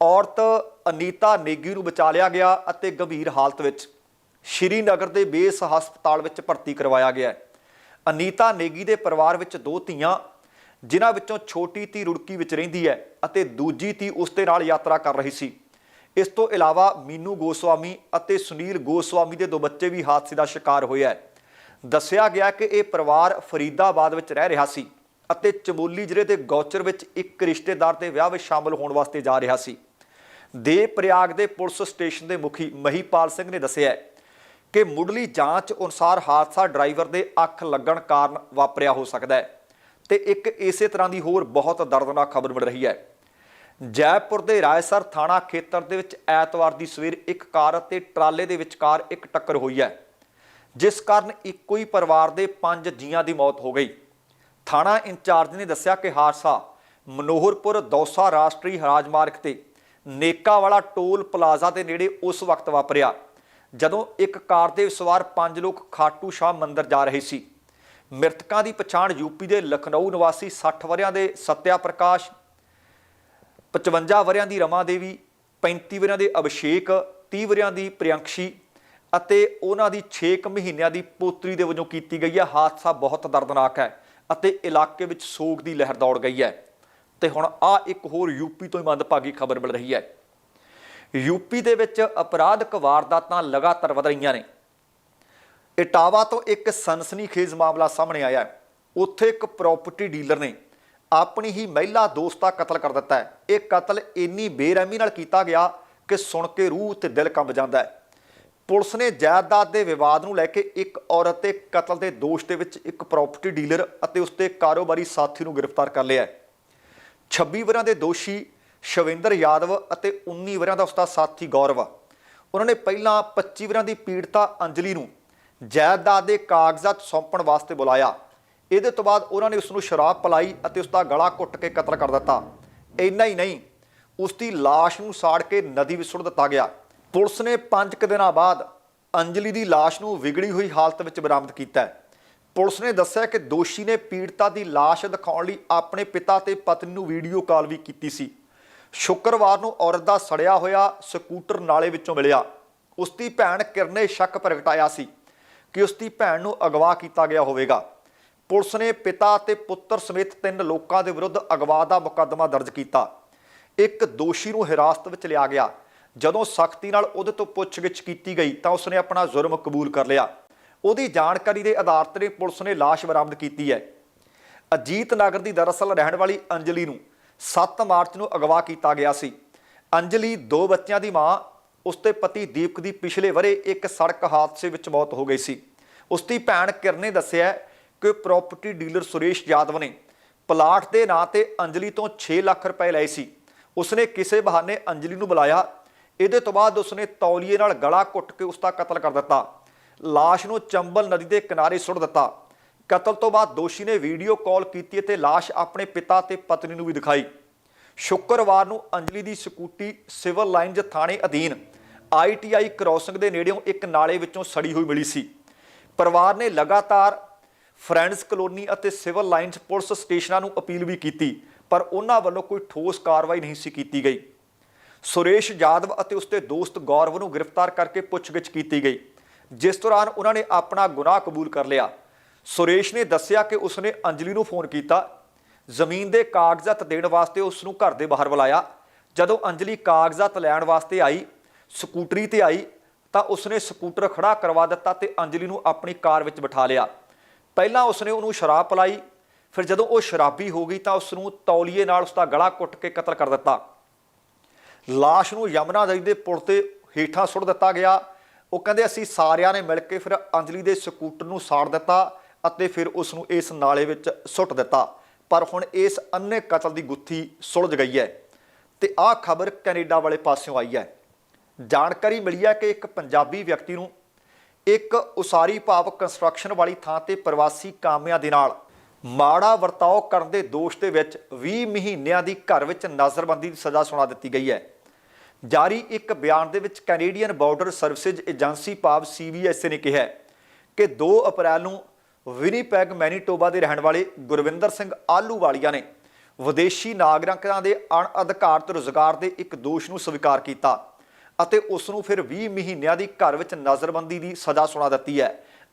Speaker 1: ਔਰਤ ਅਨੀਤਾ ਨੇਗੀ ਨੂੰ ਬਚਾ ਲਿਆ ਗਿਆ ਅਤੇ ਗੰਭੀਰ ਹਾਲਤ ਵਿੱਚ ਸ਼੍ਰੀਨਗਰ ਦੇ ਬੇਸ ਹਸਪਤਾਲ ਵਿੱਚ ਭਰਤੀ ਕਰਵਾਇਆ ਗਿਆ ਹੈ। ਅਨੀਤਾ ਨੇਗੀ ਦੇ ਪਰਿਵਾਰ ਵਿੱਚ ਦੋ ਧੀਆਂ, ਜਿਨ੍ਹਾਂ ਵਿੱਚੋਂ ਛੋਟੀ ਧੀ ਰੁੜਕੀ ਵਿੱਚ ਰਹਿੰਦੀ ਹੈ ਅਤੇ ਦੂਜੀ ਧੀ ਉਸ ਦੇ ਨਾਲ ਯਾਤਰਾ ਕਰ ਰਹੀ ਸੀ। ਇਸ ਤੋਂ ਇਲਾਵਾ ਮੀਨੂ ਗੋਸਵਾਮੀ ਅਤੇ ਸੁਨੀਲ ਗੋਸਵਾਮੀ ਦੇ ਦੋ ਬੱਚੇ ਵੀ ਹਾਦਸੇ ਦਾ ਸ਼ਿਕਾਰ ਹੋਇਆ ਹੈ। ਦੱਸਿਆ ਗਿਆ ਕਿ ਇਹ ਪਰਿਵਾਰ ਫਰੀਦਾਬਾਦ ਵਿੱਚ ਰਹਿ ਰਿਹਾ ਸੀ ਅਤੇ ਚਮੋਲੀ ਜ਼ਿਲ੍ਹੇ ਦੇ ਗੌਚਰ ਵਿੱਚ ਇੱਕ ਰਿਸ਼ਤੇਦਾਰ ਦੇ ਵਿਆਹ ਵਿੱਚ ਸ਼ਾਮਲ ਹੋਣ ਵਾਸਤੇ ਜਾ ਰਿਹਾ ਸੀ। ਦੇ ਪ੍ਰਯਾਗ ਦੇ ਪੁਲਿਸ ਸਟੇਸ਼ਨ ਦੇ ਮੁਖੀ ਮਹੀਪਾਲ ਸਿੰਘ ਨੇ ਦੱਸਿਆ ਕਿ ਮੁੱਢਲੀ ਜਾਂਚ ਅਨੁਸਾਰ ਹਾਦਸਾ ਡਰਾਈਵਰ ਦੇ ਅੱਖ ਲੱਗਣ ਕਾਰਨ ਵਾਪਰਿਆ ਹੋ ਸਕਦਾ ਹੈ ਤੇ ਇੱਕ ਇਸੇ ਤਰ੍ਹਾਂ ਦੀ ਹੋਰ ਬਹੁਤ ਦਰਦਨਾਕ ਖਬਰ ਮਿਲ ਰਹੀ ਹੈ। ਜੈਪੁਰ ਦੇ ਰਾਏਸਰ ਥਾਣਾ ਖੇਤਰ ਦੇ ਵਿੱਚ ਐਤਵਾਰ ਦੀ ਸਵੇਰ ਇੱਕ ਕਾਰ ਅਤੇ ਟਰਾਲੇ ਦੇ ਵਿਚਕਾਰ ਇੱਕ ਟੱਕਰ ਹੋਈ ਹੈ, ਜਿਸ ਕਾਰਨ ਇੱਕੋ ਹੀ ਪਰਿਵਾਰ ਦੇ ਪੰਜ ਜੀਆਂ ਦੀ ਮੌਤ ਹੋ ਗਈ। ਥਾਣਾ ਇੰਚਾਰਜ ਨੇ ਦੱਸਿਆ ਕਿ ਹਾਦਸਾ ਮਨੋਹਰਪੁਰ ਦੌਸਾ ਰਾਸ਼ਟਰੀ ਰਾਜਮਾਰਗ ਤੇ ਨੇਕਾ ਵਾਲਾ ਟੋਲ ਪਲਾਜ਼ਾ ਦੇ ਨੇੜੇ ਉਸ ਵਕਤ ਵਾਪਰਿਆ, ਜਦੋਂ ਇੱਕ ਕਾਰ ਦੇ ਸਵਾਰ ਪੰਜ ਲੋਕ ਖਾਟੂ ਸ਼ਾਹ ਮੰਦਿਰ ਜਾ ਰਹੇ ਸੀ। ਮ੍ਰਿਤਕਾਂ ਦੀ ਪਛਾਣ ਯੂਪੀ ਦੇ ਲਖਨਊ ਨਿਵਾਸੀ 60 ਵਰਿਆਂ ਦੇ ਸਤਿਆ ਪ੍ਰਕਾਸ਼ 55 ਵਰਿਆਂ ਦੀ ਰਮਾ ਦੇਵੀ 35 ਵਰਿਆਂ ਦੇ ਅਭਿਸ਼ੇਕ 30 ਵਰਿਆਂ ਦੀ ਪ੍ਰਿਯੰਕਸ਼ੀ ਅਤੇ ਉਹਨਾਂ ਦੀ 6 ਮਹੀਨਿਆਂ ਦੀ ਪੋਤਰੀ ਦੇ ਵਜੋਂ ਕੀਤੀ ਗਈ ਹੈ। ਹਾਦਸਾ ਬਹੁਤ ਦਰਦਨਾਕ ਹੈ ਅਤੇ ਇਲਾਕੇ ਵਿੱਚ ਸੋਗ ਦੀ ਲਹਿਰ ਦੌੜ ਗਈ ਹੈ। ਤੇ ਹੁਣ ਆ ਇੱਕ ਹੋਰ ਯੂਪੀ ਤੋਂ ਹੀ ਮੰਦਭਾਗੀ ਖਬਰ ਮਿਲ ਰਹੀ ਹੈ। ਯੂਪੀ ਦੇ ਵਿੱਚ ਅਪਰਾਧਕ ਵਾਰਦਾਤਾਂ ਲਗਾਤਾਰ ਵਧ ਰਹੀਆਂ ਨੇ। ਇਟਾਵਾ ਤੋਂ ਇੱਕ ਸਨਸਨੀਖੇਜ਼ ਮਾਮਲਾ ਸਾਹਮਣੇ ਆਇਆ ਹੈ। ਉੱਥੇ ਇੱਕ ਪ੍ਰਾਪਰਟੀ ਡੀਲਰ ਨੇ ਆਪਣੀ ਹੀ ਮਹਿਲਾ ਦੋਸਤ ਦਾ ਕਤਲ ਕਰ ਦਿੱਤਾ ਹੈ। ਇਹ ਕਤਲ ਇੰਨੀ ਬੇਰਹਿਮੀ ਨਾਲ ਕੀਤਾ ਗਿਆ ਕਿ ਸੁਣ ਕੇ ਰੂਹ ਤੇ ਦਿਲ ਕੰਬ ਜਾਂਦਾ ਹੈ। ਪੁਲਿਸ ਨੇ ਜਾਇਦਾਦ ਦੇ ਵਿਵਾਦ ਨੂੰ ਲੈ ਕੇ ਇੱਕ ਔਰਤ ਤੇ ਕਤਲ ਦੇ ਦੋਸ਼ ਦੇ ਵਿੱਚ ਇੱਕ ਪ੍ਰਾਪਰਟੀ ਡੀਲਰ ਅਤੇ ਉਸਦੇ ਕਾਰੋਬਾਰੀ ਸਾਥੀ ਨੂੰ ਗ੍ਰਿਫਤਾਰ ਕਰ ਲਿਆ ਹੈ। 26 ਵਰਿਆਂ ਦੇ ਦੋਸ਼ੀ ਸ਼ਵਿੰਦਰ ਯਾਦਵ ਅਤੇ 19 ਵਰਿਆਂ ਦਾ ਉਸਦਾ ਸਾਥੀ ਗੌਰਵ। ਉਹਨਾਂ ਨੇ ਪਹਿਲਾਂ 25 ਵਰਾਂ ਦੀ ਪੀੜਤਾ ਅੰਜਲੀ ਨੂੰ ਜਾਇਦਾਦ ਦੇ ਕਾਗਜ਼ਾਤ ਸੌਂਪਣ ਵਾਸਤੇ ਬੁਲਾਇਆ। ਇਹਦੇ ਤੋਂ ਬਾਅਦ ਉਹਨਾਂ ਨੇ ਉਸ ਨੂੰ ਸ਼ਰਾਬ ਪਿਲਾਈ ਅਤੇ ਉਸ ਦਾ ਗਲਾ ਘੁੱਟ ਕੇ ਕਤਲ ਕਰ ਦਿੱਤਾ। ਇੰਨਾ ਹੀ ਨਹੀਂ ਉਸ ਦੀ ਲਾਸ਼ ਨੂੰ ਸਾੜ ਕੇ ਨਦੀ ਵਿੱਚ ਸੁੱਟ ਦਿੱਤਾ ਗਿਆ। ਪੁਲਿਸ ਨੇ 5 ਕੁ ਦਿਨਾਂ ਬਾਅਦ ਅੰਜਲੀ ਦੀ ਲਾਸ਼ ਨੂੰ ਵਿਗੜੀ ਹੋਈ ਹਾਲਤ ਵਿੱਚ ਬਰਾਮਦ ਕੀਤਾ। ਪੁਲਿਸ ਨੇ ਦੱਸਿਆ ਕਿ ਦੋਸ਼ੀ ਨੇ ਪੀੜਤਾ ਦੀ ਲਾਸ਼ ਦਿਖਾਉਣ ਲਈ ਆਪਣੇ ਪਿਤਾ ਤੇ ਪਤਨੀ ਨੂੰ ਵੀਡੀਓ ਕਾਲ ਵੀ ਕੀਤੀ ਸੀ। ਸ਼ੁੱਕਰਵਾਰ ਨੂੰ ਔਰਤ ਦਾ ਸੜਿਆ ਹੋਇਆ ਸਕੂਟਰ ਨਾਲੇ ਵਿੱਚੋਂ ਮਿਲਿਆ। ਉਸ ਦੀ ਭੈਣ ਕਿਰਨੇ ਸ਼ੱਕ ਪ੍ਰਗਟਾਇਆ ਸੀ ਕਿ ਉਸ ਦੀ ਭੈਣ ਨੂੰ ਅਗਵਾ ਕੀਤਾ ਗਿਆ ਹੋਵੇਗਾ। ਪੁਲਿਸ ਨੇ ਪਿਤਾ ਤੇ ਪੁੱਤਰ ਸਮੇਤ ਤਿੰਨ ਲੋਕਾਂ ਦੇ ਵਿਰੁੱਧ ਅਗਵਾ ਦਾ ਮੁਕੱਦਮਾ ਦਰਜ ਕੀਤਾ। ਇੱਕ ਦੋਸ਼ੀ ਨੂੰ ਹਿਰਾਸਤ ਵਿੱਚ ਲਿਆ ਗਿਆ। ਜਦੋਂ ਸਖਤੀ ਨਾਲ ਉਹਦੇ ਤੋਂ ਪੁੱਛਗਿੱਛ ਕੀਤੀ ਗਈ ਤਾਂ ਉਸਨੇ ਆਪਣਾ ਜ਼ੁਰਮ ਕਬੂਲ ਕਰ ਲਿਆ। ਉਹਦੀ ਜਾਣਕਾਰੀ ਦੇ ਆਧਾਰ ਤੇ ਪੁਲਿਸ ਨੇ ਲਾਸ਼ ਬਰਾਮਦ ਕੀਤੀ ਹੈ। ਅਜੀਤ ਨਗਰ ਦੀ ਦਰਅਸਲ ਰਹਿਣ ਵਾਲੀ ਅੰਜਲੀ ਨੂੰ 7 ਮਾਰਚ ਨੂੰ ਅਗਵਾ ਕੀਤਾ ਗਿਆ ਸੀ। ਅੰਜਲੀ ਦੋ ਬੱਚਿਆਂ ਦੀ ਮਾਂ ਉਸਦੇ ਪਤੀ ਦੀਪਕ ਦੀ ਪਿਛਲੇ ਵਰੇ ਇੱਕ ਸੜਕ ਹਾਦਸੇ ਵਿੱਚ ਮੌਤ ਹੋ ਗਈ ਸੀ। ਉਸ ਦੀ ਭੈਣ ਕਿਰਨੇ ਦੱਸਿਆ ਕਿ ਪ੍ਰਾਪਰਟੀ ਡੀਲਰ ਸੁਰੇਸ਼ ਯਾਦਵ ਨੇ ਪਲਾਟ ਦੇ ਨਾਂ ਤੇ ਅੰਜਲੀ ਤੋਂ 6 ਲੱਖ ਰੁਪਏ ਲਏ ਸੀ। ਉਸਨੇ ਕਿਸੇ ਬਹਾਨੇ ਅੰਜਲੀ ਨੂੰ ਬੁਲਾਇਆ। ਇਹਦੇ ਤੋਂ ਬਾਅਦ ਉਸਨੇ ਤੌਲੀਏ ਨਾਲ ਗਲਾ ਘੁੱਟ ਕੇ ਉਸ ਦਾ ਕਤਲ ਕਰ ਦਿੱਤਾ। ਲਾਸ਼ ਨੂੰ ਚੰਬਲ ਨਦੀ ਦੇ ਕਿਨਾਰੇ ਸੁੱਟ ਦਿੱਤਾ। ਕਤਲ ਤੋਂ ਬਾਅਦ ਦੋਸ਼ੀ ਨੇ ਵੀਡੀਓ ਕਾਲ ਕੀਤੀ ਅਤੇ ਲਾਸ਼ ਆਪਣੇ ਪਿਤਾ ਤੇ ਪਤਨੀ ਨੂੰ ਵੀ ਦਿਖਾਈ। ਸ਼ੁੱਕਰਵਾਰ ਨੂੰ ਅੰਜਲੀ ਦੀ ਸਕੂਟੀ ਸਿਵਲ ਲਾਈਨਜ਼ ਥਾਣੇ ਅਧੀਨ ਆਈਟੀਆਈ ਕ੍ਰਾਸਿੰਗ ਦੇ ਨੇੜਿਓਂ ਇੱਕ ਨਾਲੇ ਵਿੱਚੋਂ ਸੜੀ ਹੋਈ ਮਿਲੀ ਸੀ। ਪਰਿਵਾਰ ਨੇ ਲਗਾਤਾਰ ਫਰੈਂਡਸ ਕਲੋਨੀ ਅਤੇ ਸਿਵਲ ਲਾਈਨਸ ਪੁਲਿਸ ਸਟੇਸ਼ਨਾਂ ਨੂੰ ਅਪੀਲ ਵੀ ਕੀਤੀ, ਪਰ ਉਹਨਾਂ ਵੱਲੋਂ ਕੋਈ ਠੋਸ ਕਾਰਵਾਈ ਨਹੀਂ ਸੀ ਕੀਤੀ ਗਈ। ਸੁਰੇਸ਼ ਯਾਦਵ ਅਤੇ ਉਸਦੇ ਦੋਸਤ ਗੌਰਵ ਨੂੰ ਗ੍ਰਿਫਤਾਰ ਕਰਕੇ ਪੁੱਛਗਿੱਛ ਕੀਤੀ ਗਈ, ਜਿਸ ਦੌਰਾਨ ਉਹਨਾਂ ਨੇ ਆਪਣਾ ਗੁਨਾਹ ਕਬੂਲ ਕਰ ਲਿਆ। ਸੁਰੇਸ਼ ਨੇ ਦੱਸਿਆ ਕਿ ਉਸਨੇ ਅੰਜਲੀ ਨੂੰ ਫੋਨ ਕੀਤਾ। ਜ਼ਮੀਨ ਦੇ ਕਾਗਜ਼ਾਤ ਦੇਣ ਵਾਸਤੇ ਉਸ ਨੂੰ ਘਰ ਦੇ ਬਾਹਰ ਬੁਲਾਇਆ। ਜਦੋਂ ਅੰਜਲੀ ਕਾਗਜ਼ਾਤ ਲੈਣ ਵਾਸਤੇ ਆਈ, ਸਕੂਟਰੀ ਤੇ ਆਈ, ਤਾਂ ਉਸਨੇ ਸਕੂਟਰ ਖੜਾ ਕਰਵਾ ਦਿੱਤਾ ਤੇ ਅੰਜਲੀ ਨੂੰ ਆਪਣੀ ਕਾਰ ਵਿੱਚ ਬਿਠਾ ਲਿਆ। ਪਹਿਲਾਂ ਉਸਨੇ ਉਹਨੂੰ ਸ਼ਰਾਬ ਪਿਲਾਈ, ਫਿਰ ਜਦੋਂ ਉਹ ਸ਼ਰਾਬੀ ਹੋ ਗਈ ਤਾਂ ਉਸ ਨੂੰ ਤੌਲੀਏ ਨਾਲ ਉਸ ਦਾ ਗਲਾ ਕੁੱਟ ਕੇ ਕਤਲ ਕਰ ਦਿੱਤਾ। ਲਾਸ਼ ਨੂੰ ਯਮਨਾ ਨਦੀ ਦੇ ਪੁਲ ਤੇ ਹੇਠਾਂ ਸੁੱਟ ਦਿੱਤਾ ਗਿਆ। ਉਹ ਕਹਿੰਦੇ ਅਸੀਂ ਸਾਰਿਆਂ ਨੇ ਮਿਲ ਕੇ ਫਿਰ ਅੰਜਲੀ ਦੇ ਸਕੂਟਰ ਨੂੰ ਸਾੜ ਦਿੱਤਾ ਅਤੇ ਫਿਰ ਉਸ ਨੂੰ ਇਸ ਨਾਲੇ ਵਿੱਚ ਸੁੱਟ ਦਿੱਤਾ। ਪਰ ਹੁਣ ਇਸ ਅੰਨੇ ਕਤਲ ਦੀ ਗੁੱਥੀ ਸੁਲਝ ਗਈ ਹੈ ਤੇ ਆਹ ਖਬਰ ਕੈਨੇਡਾ ਵਾਲੇ ਪਾਸਿਓਂ ਆਈ ਹੈ। ਜਾਣਕਾਰੀ ਮਿਲੀ ਹੈ ਕਿ ਇੱਕ ਪੰਜਾਬੀ ਵਿਅਕਤੀ ਨੂੰ ਇੱਕ ਉਸਾਰੀ ਭਾਵ ਕੰਸਟਰਕਸ਼ਨ ਵਾਲੀ ਥਾਂ ਤੇ ਪ੍ਰਵਾਸੀ ਕਾਮਿਆਂ ਦੇ ਨਾਲ। ਮਾੜਾ ਵਰਤਾਓ ਕਰਨ ਦੇ ਦੋਸ਼ ਦੇ ਵਿੱਚ 20 ਮਹੀਨਿਆਂ ਦੀ ਘਰ ਵਿੱਚ ਨਜ਼ਰਬੰਦੀ ਦੀ ਸਜ਼ਾ ਸੁਣਾ ਦਿੱਤੀ ਗਈ ਹੈ। ਜਾਰੀ ਇੱਕ ਬਿਆਨ ਦੇ ਵਿੱਚ ਕੈਨੇਡੀਅਨ ਬਾਰਡਰ ਸਰਵਿਸਿਜ਼ ਏਜੰਸੀ ਭਾਵ ਸੀਬੀਐਸਏ ਨੇ ਕਿਹਾ ਕਿ 2 ਅਪ੍ਰੈਲ ਨੂੰ ਵਿਨੀਪੈਗ ਮੈਨੀਟੋਬਾ ਦੇ ਰਹਿਣ ਵਾਲੇ ਗੁਰਵਿੰਦਰ ਸਿੰਘ ਆਲੂਵਾਲੀਆ ਨੇ ਵਿਦੇਸ਼ੀ ਨਾਗਰਿਕਾਂ ਦੇ ਅਣਅਧਿਕਾਰਤ ਰੁਜ਼ਗਾਰ ਦੇ ਇੱਕ ਦੋਸ਼ ਨੂੰ ਸਵੀਕਾਰ ਕੀਤਾ। ਅਤੇ ਉਸ ਨੂੰ ਫਿਰ 20 ਮਹੀਨਿਆਂ ਦੀ ਘਰ ਵਿੱਚ ਨਜ਼ਰਬੰਦੀ ਦੀ ਸਜ਼ਾ ਸੁਣਾ ਦਿੱਤੀ ਹੈ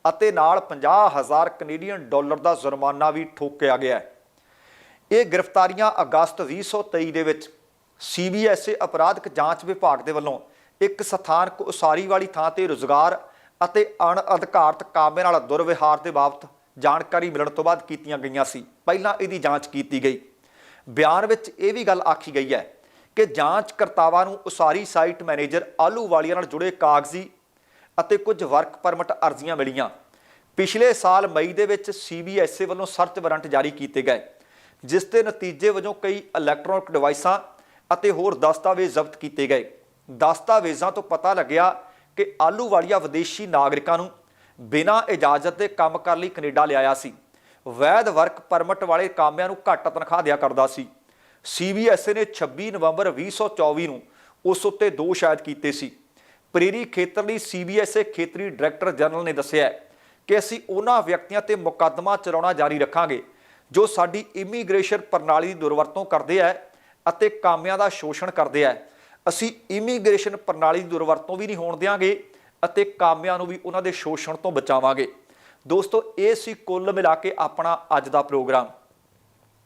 Speaker 1: ਅਤੇ ਨਾਲ 50000 ਕੈਨੇਡੀਅਨ ਡਾਲਰ ਦਾ ਜੁਰਮਾਨਾ ਵੀ ਠੋਕਿਆ ਗਿਆ ਹੈ। ਇਹ ਗ੍ਰਿਫਤਾਰੀਆਂ ਅਗਸਤ 2023 ਦੇ ਵਿੱਚ ਸੀਬੀਐਸਏ ਅਪਰਾਧਿਕ ਜਾਂਚ ਵਿਭਾਗ ਦੇ ਵੱਲੋਂ ਇੱਕ ਸਥਾਨਕ ਉਸਾਰੀ ਵਾਲੀ ਥਾਂ ਤੇ ਰੁਜ਼ਗਾਰ ਅਤੇ ਅਣਅਧਿਕਾਰਤ ਕਾਮੇ ਨਾਲ ਦੁਰਵਿਹਾਰ ਦੇ ਬਾਬਤ ਜਾਣਕਾਰੀ ਮਿਲਣ ਤੋਂ ਬਾਅਦ ਕੀਤੀਆਂ ਗਈਆਂ ਸੀ। ਪਹਿਲਾਂ ਇਹਦੀ ਜਾਂਚ ਕੀਤੀ ਗਈ। ਬਿਆਨ ਵਿੱਚ ਇਹ ਵੀ ਗੱਲ ਆਖੀ ਗਈ ਹੈ ਕਿ ਜਾਂਚ ਕਰਤਾਵਾਂ ਨੂੰ ਉਸਾਰੀ ਸਾਈਟ ਮੈਨੇਜਰ ਆਲੂ ਵਾਲੀਆਂ ਨਾਲ ਜੁੜੇ ਕਾਗਜ਼ੀ ਅਤੇ ਕੁਝ ਵਰਕ ਪਰਮਿਟ ਅਰਜ਼ੀਆਂ ਮਿਲੀਆਂ। ਪਿਛਲੇ ਸਾਲ ਮਈ ਦੇ ਵਿੱਚ ਸੀਬੀਐਸਏ ਵੱਲੋਂ ਸਰਚ ਵਾਰੰਟ ਜਾਰੀ ਕੀਤੇ ਗਏ, ਜਿਸ ਦੇ ਨਤੀਜੇ ਵਜੋਂ ਕਈ ਇਲੈਕਟ੍ਰੋਨਿਕ ਡਿਵਾਈਸਾਂ ਅਤੇ ਹੋਰ ਦਸਤਾਵੇਜ਼ ਜ਼ਬਤ ਕੀਤੇ ਗਏ। ਦਸਤਾਵੇਜ਼ਾਂ ਤੋਂ ਪਤਾ ਲੱਗਿਆ ਕਿ ਆਲੂ ਆਲੂਵਾਲੀਆ ਵਿਦੇਸ਼ੀ ਨਾਗਰਿਕਾਂ ਨੂੰ ਬਿਨਾਂ ਇਜਾਜ਼ਤ ਦੇ ਕੰਮ ਕਰਨ ਲਈ ਕੈਨੇਡਾ ਲਿਆਇਆ ਸੀ। ਵੈਧ ਵਰਕ ਪਰਮਿਟ ਵਾਲੇ ਕਾਮਿਆਂ ਨੂੰ ਘੱਟ ਤਨਖਾਹ ਦਿਆ ਕਰਦਾ ਸੀ। ਸੀਬੀਐਸਏ ਨੇ 26 ਨਵੰਬਰ 2024 ਨੂੰ ਉਸ ਉੱਤੇ ਦੋਸ਼ ਆਇਦ ਕੀਤੇ ਸੀ। ਪ੍ਰੇਰੀ ਖੇਤਰ ਲਈ ਸੀਬੀਐਸਏ ਖੇਤਰੀ ਡਾਇਰੈਕਟਰ ਜਨਰਲ ਨੇ ਦੱਸਿਆ ਕਿ ਅਸੀਂ ਉਹਨਾਂ ਵਿਅਕਤੀਆਂ ਤੇ ਮੁਕੱਦਮਾ ਚਲਾਉਣਾ ਜਾਰੀ ਰੱਖਾਂਗੇ, ਜੋ ਸਾਡੀ ਇਮੀਗ੍ਰੇਸ਼ਨ ਪ੍ਰਣਾਲੀ ਦੀ ਦੁਰਵਰਤੋਂ ਕਰਦੇ ਹੈ ਅਤੇ ਕਾਮਿਆਂ ਦਾ ਸ਼ੋਸ਼ਣ ਕਰਦੇ ਹੈ ਅਸੀਂ ਇਮੀਗ੍ਰੇਸ਼ਨ ਪ੍ਰਣਾਲੀ ਦੀ ਦੁਰਵਰਤੋਂ ਵੀ ਨਹੀਂ ਹੋਣ ਦਿਆਂਗੇ ਅਤੇ ਕਾਮਿਆਂ ਨੂੰ ਵੀ ਉਹਨਾਂ ਦੇ ਸ਼ੋਸ਼ਣ ਤੋਂ ਬਚਾਵਾਂਗੇ। ਦੋਸਤੋ, ਇਹ ਸੀ ਕੁੱਲ ਮਿਲਾ ਕੇ ਆਪਣਾ ਅੱਜ ਦਾ ਪ੍ਰੋਗਰਾਮ।